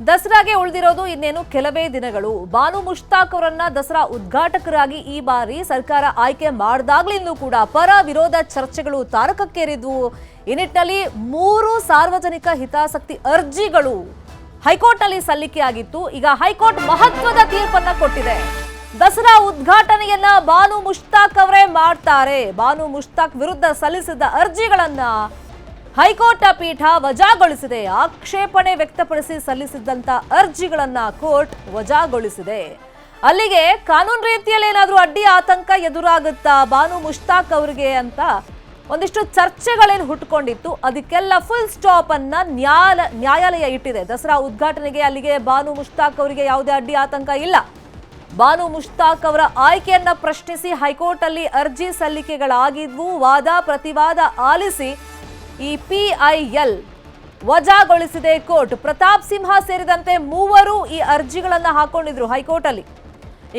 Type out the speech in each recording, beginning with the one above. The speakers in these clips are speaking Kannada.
ದಸರಾಗೆ ಉಳಿದಿರೋದು ಇನ್ನೇನು? ಕೆಲವೇ ದಿನಗಳು. ಬಾನು ಮುಷ್ತಾಕ್ ಅವರನ್ನ ದಸರಾ ಉದ್ಘಾಟಕರಾಗಿ ಈ ಬಾರಿ ಸರ್ಕಾರ ಆಯ್ಕೆ ಮಾಡಿದಾಗ್ಲಿಂದಲೂ ಕೂಡ ಪರ ವಿರೋಧ ಚರ್ಚೆಗಳು ತಾರಕಕ್ಕೇರಿದ್ವು. ಈ ನಿಟ್ಟಿನಲ್ಲಿ ಮೂರು ಸಾರ್ವಜನಿಕ ಹಿತಾಸಕ್ತಿ ಅರ್ಜಿಗಳು ಹೈಕೋರ್ಟ್ನಲ್ಲಿ ಸಲ್ಲಿಕೆಯಾಗಿತ್ತು. ಈಗ ಹೈಕೋರ್ಟ್ ಮಹತ್ವದ ತೀರ್ಪನ್ನ ಕೊಟ್ಟಿದೆ. ದಸರಾ ಉದ್ಘಾಟನೆಯನ್ನ ಬಾನು ಮುಷ್ತಾಕ್ ಅವರೇ ಮಾಡ್ತಾರೆ. ಬಾನು ಮುಷ್ತಾಕ್ ವಿರುದ್ಧ ಸಲ್ಲಿಸಿದ ಅರ್ಜಿಗಳನ್ನ ಹೈಕೋರ್ಟ್ ಪೀಠ ವಜಾಗೊಳಿಸಿದೆ. ಆಕ್ಷೇಪಣೆ ವ್ಯಕ್ತಪಡಿಸಿ ಸಲ್ಲಿಸಿದ್ದಂತ ಅರ್ಜಿಗಳನ್ನ ಕೋರ್ಟ್ ವಜಾಗೊಳಿಸಿದೆ. ಅಲ್ಲಿಗೆ ಕಾನೂನು ರೀತಿಯಲ್ಲಿ ಏನಾದರೂ ಅಡ್ಡಿ ಆತಂಕ ಎದುರಾಗುತ್ತಾ ಬಾನು ಮುಷ್ತಾಕ್ ಅವರಿಗೆ ಅಂತ ಒಂದಿಷ್ಟು ಚರ್ಚೆಗಳೇನು ಹುಟ್ಕೊಂಡಿತ್ತು. ಅದಕ್ಕೆಲ್ಲ ಫುಲ್ ಸ್ಟಾಪ್ ಅನ್ನ ನ್ಯಾಯಾಲ ನ್ಯಾಯಾಲಯ ಇಟ್ಟಿದೆ. ದಸರಾ ಉದ್ಘಾಟನೆಗೆ ಅಲ್ಲಿಗೆ ಬಾನು ಮುಷ್ತಾಕ್ ಅವರಿಗೆ ಯಾವುದೇ ಅಡ್ಡಿ ಆತಂಕ ಇಲ್ಲ. ಬಾನು ಮುಷ್ತಾಕ್ ಅವರ ಆಯ್ಕೆಯನ್ನ ಪ್ರಶ್ನಿಸಿ ಹೈಕೋರ್ಟ್ ಅಲ್ಲಿ ಅರ್ಜಿ ಸಲ್ಲಿಕೆಗಳಾಗಿದ್ವು. ವಾದ, ಪ್ರತಿವಾದ ಆಲಿಸಿ ಈ ಪಿಐಎಲ್ ವಜಾಗೊಳಿಸಿದೆ ಕೋರ್ಟ್. ಪ್ರತಾಪ್ ಸಿಂಹ ಸೇರಿದಂತೆ ಮೂವರು ಈ ಅರ್ಜಿಗಳನ್ನ ಹಾಕೊಂಡಿದ್ರು ಹೈಕೋರ್ಟ್ ಅಲ್ಲಿ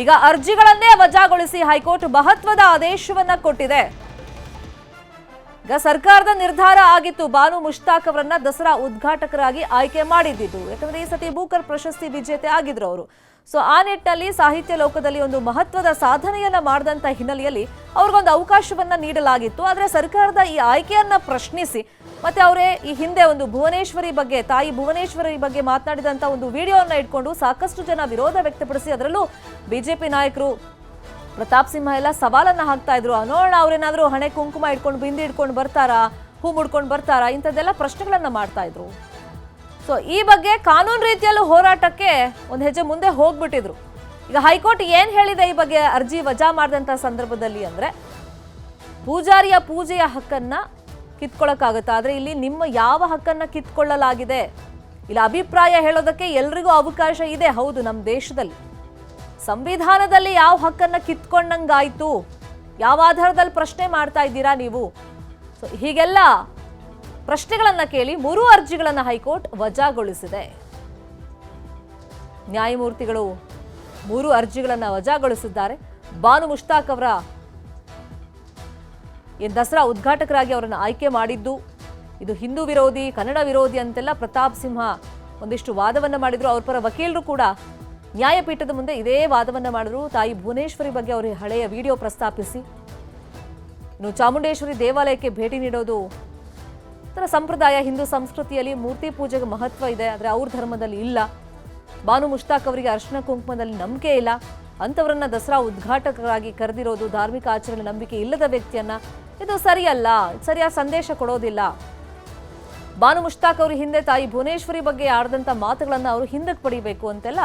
ಈಗ ಅರ್ಜಿಗಳನ್ನೇ ವಜಾಗೊಳಿಸಿ ಹೈಕೋರ್ಟ್ ಮಹತ್ವದ ಆದೇಶವನ್ನ ಕೊಟ್ಟಿದೆ. ಈಗ ಸರ್ಕಾರದ ನಿರ್ಧಾರ ಆಗಿತ್ತು. ಬಾನು ಮುಷ್ತಾಕ್ ಅವರನ್ನ ದಸರಾ ಉದ್ಘಾಟಕರಾಗಿ ಆಯ್ಕೆ ಮಾಡಿದ್ದಿದ್ದು. ಯಾಕಂದ್ರೆ ಈ ಸತಿ ಬೂಕರ್ ಪ್ರಶಸ್ತಿ ವಿಜೇತೆ ಆಗಿದ್ರು ಅವರು. ಸೊ ಆ ನಿಟ್ಟಿನಲ್ಲಿ ಸಾಹಿತ್ಯ ಲೋಕದಲ್ಲಿ ಒಂದು ಮಹತ್ವದ ಸಾಧನೆಯನ್ನ ಮಾಡಿದಂತ ಹಿನ್ನೆಲೆಯಲ್ಲಿ ಅವ್ರಿಗೊಂದು ಅವಕಾಶವನ್ನ ನೀಡಲಾಗಿತ್ತು. ಆದ್ರೆ ಸರ್ಕಾರದ ಈ ಆಯ್ಕೆಯನ್ನ ಪ್ರಶ್ನಿಸಿ ಮತ್ತೆ ಅವರೇ ಈ ಹಿಂದೆ ಒಂದು ಭುವನೇಶ್ವರಿ ಬಗ್ಗೆ, ತಾಯಿ ಭುವನೇಶ್ವರಿ ಬಗ್ಗೆ ಮಾತನಾಡಿದಂತ ಒಂದು ವಿಡಿಯೋವನ್ನ ಇಟ್ಕೊಂಡು ಸಾಕಷ್ಟು ಜನ ವಿರೋಧ ವ್ಯಕ್ತಪಡಿಸಿ ಅದರಲ್ಲೂ ಬಿಜೆಪಿ ನಾಯಕರು ಪ್ರತಾಪ್ ಸಿಂಹ ಎಲ್ಲ ಸವಾಲನ್ನ ಹಾಕ್ತಾ ಇದ್ರು. ನೋಡೋಣ ಅವ್ರೇನಾದ್ರೂ ಹಣೆ ಕುಂಕುಮ ಇಟ್ಕೊಂಡು, ಬಿಂದಿ ಇಟ್ಕೊಂಡು ಬರ್ತಾರಾ, ಹೂ ಮುಡ್ಕೊಂಡು ಬರ್ತಾರಾ, ಇಂಥದ್ದೆಲ್ಲ ಪ್ರಶ್ನೆಗಳನ್ನ ಮಾಡ್ತಾ ಇದ್ರು. ಸೊ ಈ ಬಗ್ಗೆ ಕಾನೂನು ರೀತಿಯಲ್ಲೂ ಹೋರಾಟಕ್ಕೆ ಒಂದು ಹೆಜ್ಜೆ ಮುಂದೆ ಹೋಗ್ಬಿಟ್ಟಿದ್ರು. ಈಗ ಹೈಕೋರ್ಟ್ ಏನ್ ಹೇಳಿದೆ ಈ ಬಗ್ಗೆ ಅರ್ಜಿ ವಜಾ ಮಾಡಿದಂಥ ಸಂದರ್ಭದಲ್ಲಿ ಅಂದ್ರೆ, ಪೂಜಾರಿಯ ಪೂಜೆಯ ಹಕ್ಕನ್ನ ಕಿತ್ಕೊಳ್ಳೋಕ್ಕಾಗತ್ತಾ ಆದ್ರೆ ಇಲ್ಲಿ ನಿಮ್ಮ ಯಾವ ಹಕ್ಕನ್ನ ಕಿತ್ಕೊಳ್ಳಲಾಗಿದೆ? ಇಲ್ಲ, ಅಭಿಪ್ರಾಯ ಹೇಳೋದಕ್ಕೆ ಎಲ್ರಿಗೂ ಅವಕಾಶ ಇದೆ. ಹೌದು ನಮ್ಮ ದೇಶದಲ್ಲಿ. ಸಂವಿಧಾನದಲ್ಲಿ ಯಾವ ಹಕ್ಕನ್ನ ಕಿತ್ಕೊಂಡಂಗಾಯ್ತು? ಯಾವ ಆಧಾರದಲ್ಲಿ ಪ್ರಶ್ನೆ ಮಾಡ್ತಾ ಇದ್ದೀರಾ ನೀವು? ಸೊ ಹೀಗೆಲ್ಲ ಪ್ರಶ್ನೆಗಳನ್ನ ಕೇಳಿ ಮೂರು ಅರ್ಜಿಗಳನ್ನ ಹೈಕೋರ್ಟ್ ವಜಾಗೊಳಿಸಿದೆ. ನ್ಯಾಯಮೂರ್ತಿಗಳು ಮೂರು ಅರ್ಜಿಗಳನ್ನ ವಜಾಗೊಳಿಸಿದ್ದಾರೆ. ಬಾನು ಮುಷ್ತಾಕ್ ಅವರ ದಸರಾ ಉದ್ಘಾಟಕರಾಗಿ ಅವರನ್ನು ಆಯ್ಕೆ ಮಾಡಿದ್ದು, ಇದು ಹಿಂದೂ ವಿರೋಧಿ, ಕನ್ನಡ ವಿರೋಧಿ ಅಂತೆಲ್ಲ ಪ್ರತಾಪ್ ಸಿಂಹ ಒಂದಿಷ್ಟು ವಾದವನ್ನ ಮಾಡಿದ್ರು. ಅವ್ರ ಪರ ವಕೀಲರು ಕೂಡ ನ್ಯಾಯಪೀಠದ ಮುಂದೆ ಇದೇ ವಾದವನ್ನ ಮಾಡಿದ್ರು. ತಾಯಿ ಭುವನೇಶ್ವರಿ ಬಗ್ಗೆ ಅವರು ಹಳೆಯ ವಿಡಿಯೋ ಪ್ರಸ್ತಾಪಿಸಿ. ಇನ್ನು ಚಾಮುಂಡೇಶ್ವರಿ ದೇವಾಲಯಕ್ಕೆ ಭೇಟಿ ನೀಡೋದು ಒಂಥರ ಸಂಪ್ರದಾಯ, ಹಿಂದೂ ಸಂಸ್ಕೃತಿಯಲ್ಲಿ ಮೂರ್ತಿ ಪೂಜೆಗೆ ಮಹತ್ವ ಇದೆ, ಆದರೆ ಅವ್ರ ಧರ್ಮದಲ್ಲಿ ಇಲ್ಲ. ಬಾನು ಮುಷ್ತಾಕ್ ಅವರಿಗೆ ಅರ್ಶನ ಕುಂಕುಮದಲ್ಲಿ ನಂಬಿಕೆ ಇಲ್ಲ. ಅಂಥವರನ್ನ ದಸರಾ ಉದ್ಘಾಟಕರಾಗಿ ಕರೆದಿರೋದು ಧಾರ್ಮಿಕ ಆಚರಣೆ ನಂಬಿಕೆ ಇಲ್ಲದ ವ್ಯಕ್ತಿಯನ್ನ, ಇದು ಸರಿಯಲ್ಲ, ಸರಿಯಾದ ಸಂದೇಶ ಕೊಡೋದಿಲ್ಲ. ಬಾನು ಮುಷ್ತಾಕ್ ಅವರು ಹಿಂದೆ ತಾಯಿ ಭುವನೇಶ್ವರಿ ಬಗ್ಗೆ ಆಡಿದಂಥ ಮಾತುಗಳನ್ನು ಅವರು ಹಿಂದಕ್ಕೆ ಪಡಿಬೇಕು ಅಂತೆಲ್ಲ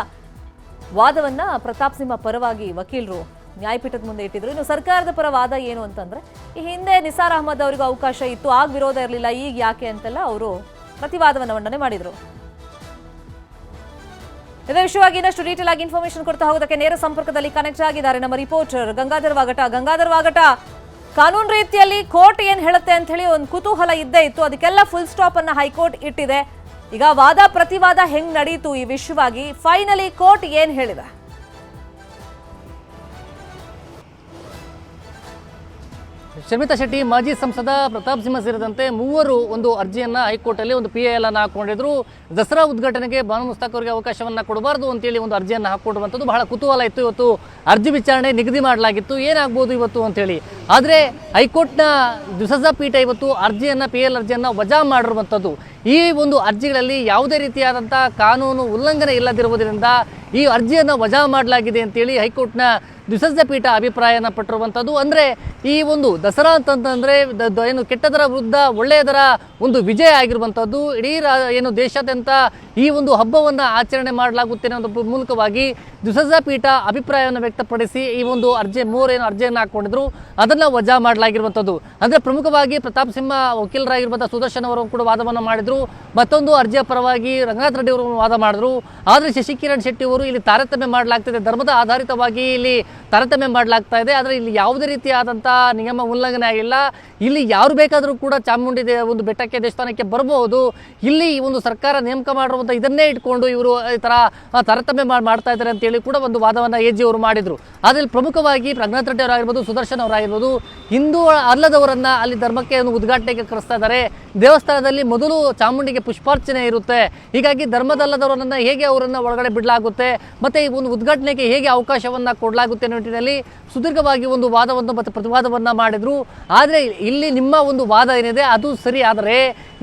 ವಾದವನ್ನ ಪ್ರತಾಪ್ ಸಿಂಹ ಪರವಾಗಿ ವಕೀಲರು ನ್ಯಾಯಪೀಠದ ಮುಂದೆ ಇಟ್ಟಿದ್ರು. ಇನ್ನು ಸರ್ಕಾರದ ಪರ ವಾದ ಏನು ಅಂತಂದ್ರೆ, ಈ ಹಿಂದೆ ನಿಸಾರ್ ಅಹಮದ್ ಅವರಿಗೂ ಅವಕಾಶ ಇತ್ತು, ಆಗ ವಿರೋಧ ಇರಲಿಲ್ಲ, ಈಗ ಯಾಕೆ ಅಂತೆಲ್ಲ ಅವರು ಪ್ರತಿವಾದವನ್ನು ಮಂಡನೆ ಮಾಡಿದ್ರು. ಇದೇ ವಿಷಯವಾಗಿ ಇನ್ನಷ್ಟು ಡೀಟೇಲ್ ಆಗಿ ಇನ್ಫಾರ್ಮೇಶನ್ ಕೊಡ್ತಾ ಹೋಗೋದಕ್ಕೆ ನೇರ ಸಂಪರ್ಕದಲ್ಲಿ ಕನೆಕ್ಟ್ ಆಗಿದ್ದಾರೆ ನಮ್ಮ ರಿಪೋರ್ಟರ್ ಗಂಗಾಧರ್ ವಾಗಟ. ಗಂಗಾಧರ್ ವಾಗಟ, ಕಾನೂನು ರೀತಿಯಲ್ಲಿ ಕೋರ್ಟ್ ಏನ್ ಹೇಳುತ್ತೆ ಅಂತ ಹೇಳಿ ಒಂದು ಕುತೂಹಲ ಇದ್ದೇ ಇತ್ತು. ಅದಕ್ಕೆಲ್ಲ ಫುಲ್ ಸ್ಟಾಪ್ ಅನ್ನ ಹೈಕೋರ್ಟ್ ಇಟ್ಟಿದೆ. ಈಗ ವಾದ ಪ್ರತಿವಾದ ಹೆಂಗ್ ನಡೀತು ಈ ವಿಷಯವಾಗಿ ಫೈನಲಿ ಕೋರ್ಟ್ ಏನ್ ಹೇಳಿದೆ? ಶರ್ಮಿತಾ ಶೆಟ್ಟಿ, ಮಾಜಿ ಸಂಸದ ಪ್ರತಾಪ್ ಸಿಂಹ ಸೇರಿದಂತೆ ಮೂವರು ಒಂದು ಅರ್ಜಿಯನ್ನು ಹೈಕೋರ್ಟಲ್ಲಿ ಒಂದು ಪಿ ಎಲ್ ಅನ್ನು ಹಾಕೊಂಡಿದ್ರು. ದಸರಾ ಉದ್ಘಾಟನೆಗೆ ಬಾನು ಮುಸ್ತಾಕ್ ಅವರಿಗೆ ಅವಕಾಶವನ್ನು ಕೊಡಬಾರ್ದು ಅಂತೇಳಿ ಒಂದು ಅರ್ಜಿಯನ್ನು ಹಾಕೊಂಡಿರುವಂಥದ್ದು ಬಹಳ ಕುತೂಹಲ ಇತ್ತು. ಇವತ್ತು ಅರ್ಜಿ ವಿಚಾರಣೆ ನಿಗದಿ ಮಾಡಲಾಗಿತ್ತು. ಏನಾಗ್ಬೋದು ಇವತ್ತು ಅಂತೇಳಿ. ಆದರೆ ಹೈಕೋರ್ಟ್ನ ದ್ವಿಸಜಾ ಪೀಠ ಇವತ್ತು ಅರ್ಜಿಯನ್ನು ಪಿ ಎಲ್ ಅರ್ಜಿಯನ್ನು ವಜಾ ಮಾಡಿರುವಂಥದ್ದು. ಈ ಒಂದು ಅರ್ಜಿಗಳಲ್ಲಿ ಯಾವುದೇ ರೀತಿಯಾದಂಥ ಕಾನೂನು ಉಲ್ಲಂಘನೆ ಇಲ್ಲದಿರುವುದರಿಂದ ಈ ಅರ್ಜಿಯನ್ನು ವಜಾ ಮಾಡಲಾಗಿದೆ ಅಂತೇಳಿ ಹೈಕೋರ್ಟ್ನ ದ್ವಿಸಜ್ಜ ಪೀಠ ಅಭಿಪ್ರಾಯನ ಪಟ್ಟಿರುವಂಥದ್ದು. ಅಂದರೆ ಈ ಒಂದು ದಸರಾ ಅಂತಂತಂದರೆ ಏನು ಕೆಟ್ಟದರ ವಿರುದ್ಧ ಒಳ್ಳೆಯದರ ಒಂದು ವಿಜಯ ಆಗಿರುವಂಥದ್ದು. ಇಡೀ ಏನು ದೇಶಾದ್ಯಂತ ಈ ಒಂದು ಹಬ್ಬವನ್ನು ಆಚರಣೆ ಮಾಡಲಾಗುತ್ತೆ ಅನ್ನೋ ಒಂದು ಮೂಲಕವಾಗಿ ದ್ವಿಸಜ್ಜ ಪೀಠ ಅಭಿಪ್ರಾಯವನ್ನು ವ್ಯಕ್ತಪಡಿಸಿ ಈ ಒಂದು ಅರ್ಜಿ ಮೂರೇನು ಅರ್ಜಿಯನ್ನು ಹಾಕ್ಕೊಂಡಿದ್ರು ಅದನ್ನು ವಜಾ ಮಾಡಲಾಗಿರುವಂಥದ್ದು. ಅಂದರೆ ಪ್ರಮುಖವಾಗಿ ಪ್ರತಾಪ್ ಸಿಂಹ ವಕೀಲರಾಗಿರುವಂಥ ಸುದರ್ಶನ್ ಅವರು ಕೂಡ ವಾದವನ್ನು ಮಾಡಿದ್ರು. ಮತ್ತೊಂದು ಅರ್ಜಿಯ ಪರವಾಗಿ ರಂಗನಾಥ್ ರೆಡ್ಡಿ ಅವರು ವಾದ ಮಾಡಿದ್ರು. ಆದರೆ ಶಶಿಕಿರಣ್ ಶೆಟ್ಟಿ ಅವರು ಇಲ್ಲಿ ತಾರತಮ್ಯ ಮಾಡಲಾಗ್ತಿದೆ. ಧರ್ಮದ ಆಧಾರಿತವಾಗಿ ಇಲ್ಲಿ ತಾರತಮ್ಯ ಮಾಡಲಾಗ್ತಾ ಇದೆ. ಆದರೆ ಇಲ್ಲಿ ಯಾವುದೇ ರೀತಿಯಾದಂಥ ನಿಯಮ ಉಲ್ಲಂಘನೆ ಆಗಿಲ್ಲ. ಇಲ್ಲಿ ಯಾರು ಬೇಕಾದರೂ ಕೂಡ ಚಾಮುಂಡಿ ದೇ- ಒಂದು ಬೆಟ್ಟಕ್ಕೆ, ದೇವಸ್ಥಾನಕ್ಕೆ ಬರಬಹುದು ಇಲ್ಲಿ ಒಂದು ಸರ್ಕಾರ ನೇಮಕ ಮಾಡಿರುವಂಥ ಇದನ್ನೇ ಇಟ್ಕೊಂಡು ಇವರು ಈ ಥರ ತಾರತಮ್ಯ ಮಾಡ್- ಮಾಡ್ತಾ ಇದ್ದಾರೆ ಅಂತೇಳಿ ಕೂಡ ಒಂದು ವಾದವನ್ನು ಎ ಜಿ ಅವರು ಮಾಡಿದರು. ಅದರಲ್ಲಿ ಪ್ರಮುಖವಾಗಿ ಪ್ರಜ್ಞಾತ್ ರೆಡ್ಡಿ ಅವರಾಗಿರ್ಬೋದು, ಸುದರ್ಶನ್ ಅವರಾಗಿರ್ಬೋದು, ಹಿಂದೂ ಅಲ್ಲದವರನ್ನ ಅಲ್ಲಿ ಧರ್ಮಕ್ಕೆ ಒಂದು ಉದ್ಘಾಟನೆಗೆ ಕರೆಸ್ತಾ ಇದ್ದಾರೆ ದೇವಸ್ಥಾನದಲ್ಲಿ ಮೊದಲು ಚಾಮುಂಡಿಗೆ ಪುಷ್ಪಾರ್ಚನೆ ಇರುತ್ತೆ. ಹೀಗಾಗಿ ಧರ್ಮದಲ್ಲದವರನ್ನ ಹೇಗೆ ಅವರನ್ನು ಒಳಗಡೆ ಬಿಡಲಾಗುತ್ತೆ, ಮತ್ತೆ ಈ ಒಂದು ಉದ್ಘಾಟನೆಗೆ ಹೇಗೆ ಅವಕಾಶವನ್ನ ಕೊಡಲಾಗುತ್ತೆ ಅನ್ನೋ ನಿಟ್ಟಿನಲ್ಲಿ ಸುದೀರ್ಘವಾಗಿ ಒಂದು ವಾದವನ್ನು ಮತ್ತು ಪ್ರತಿವಾದವನ್ನ ಮಾಡಿದ್ರು. ಆದರೆ ಇಲ್ಲಿ ನಿಮ್ಮ ಒಂದು ವಾದ ಏನಿದೆ, ಅದು ಸರಿ. ಆದರೆ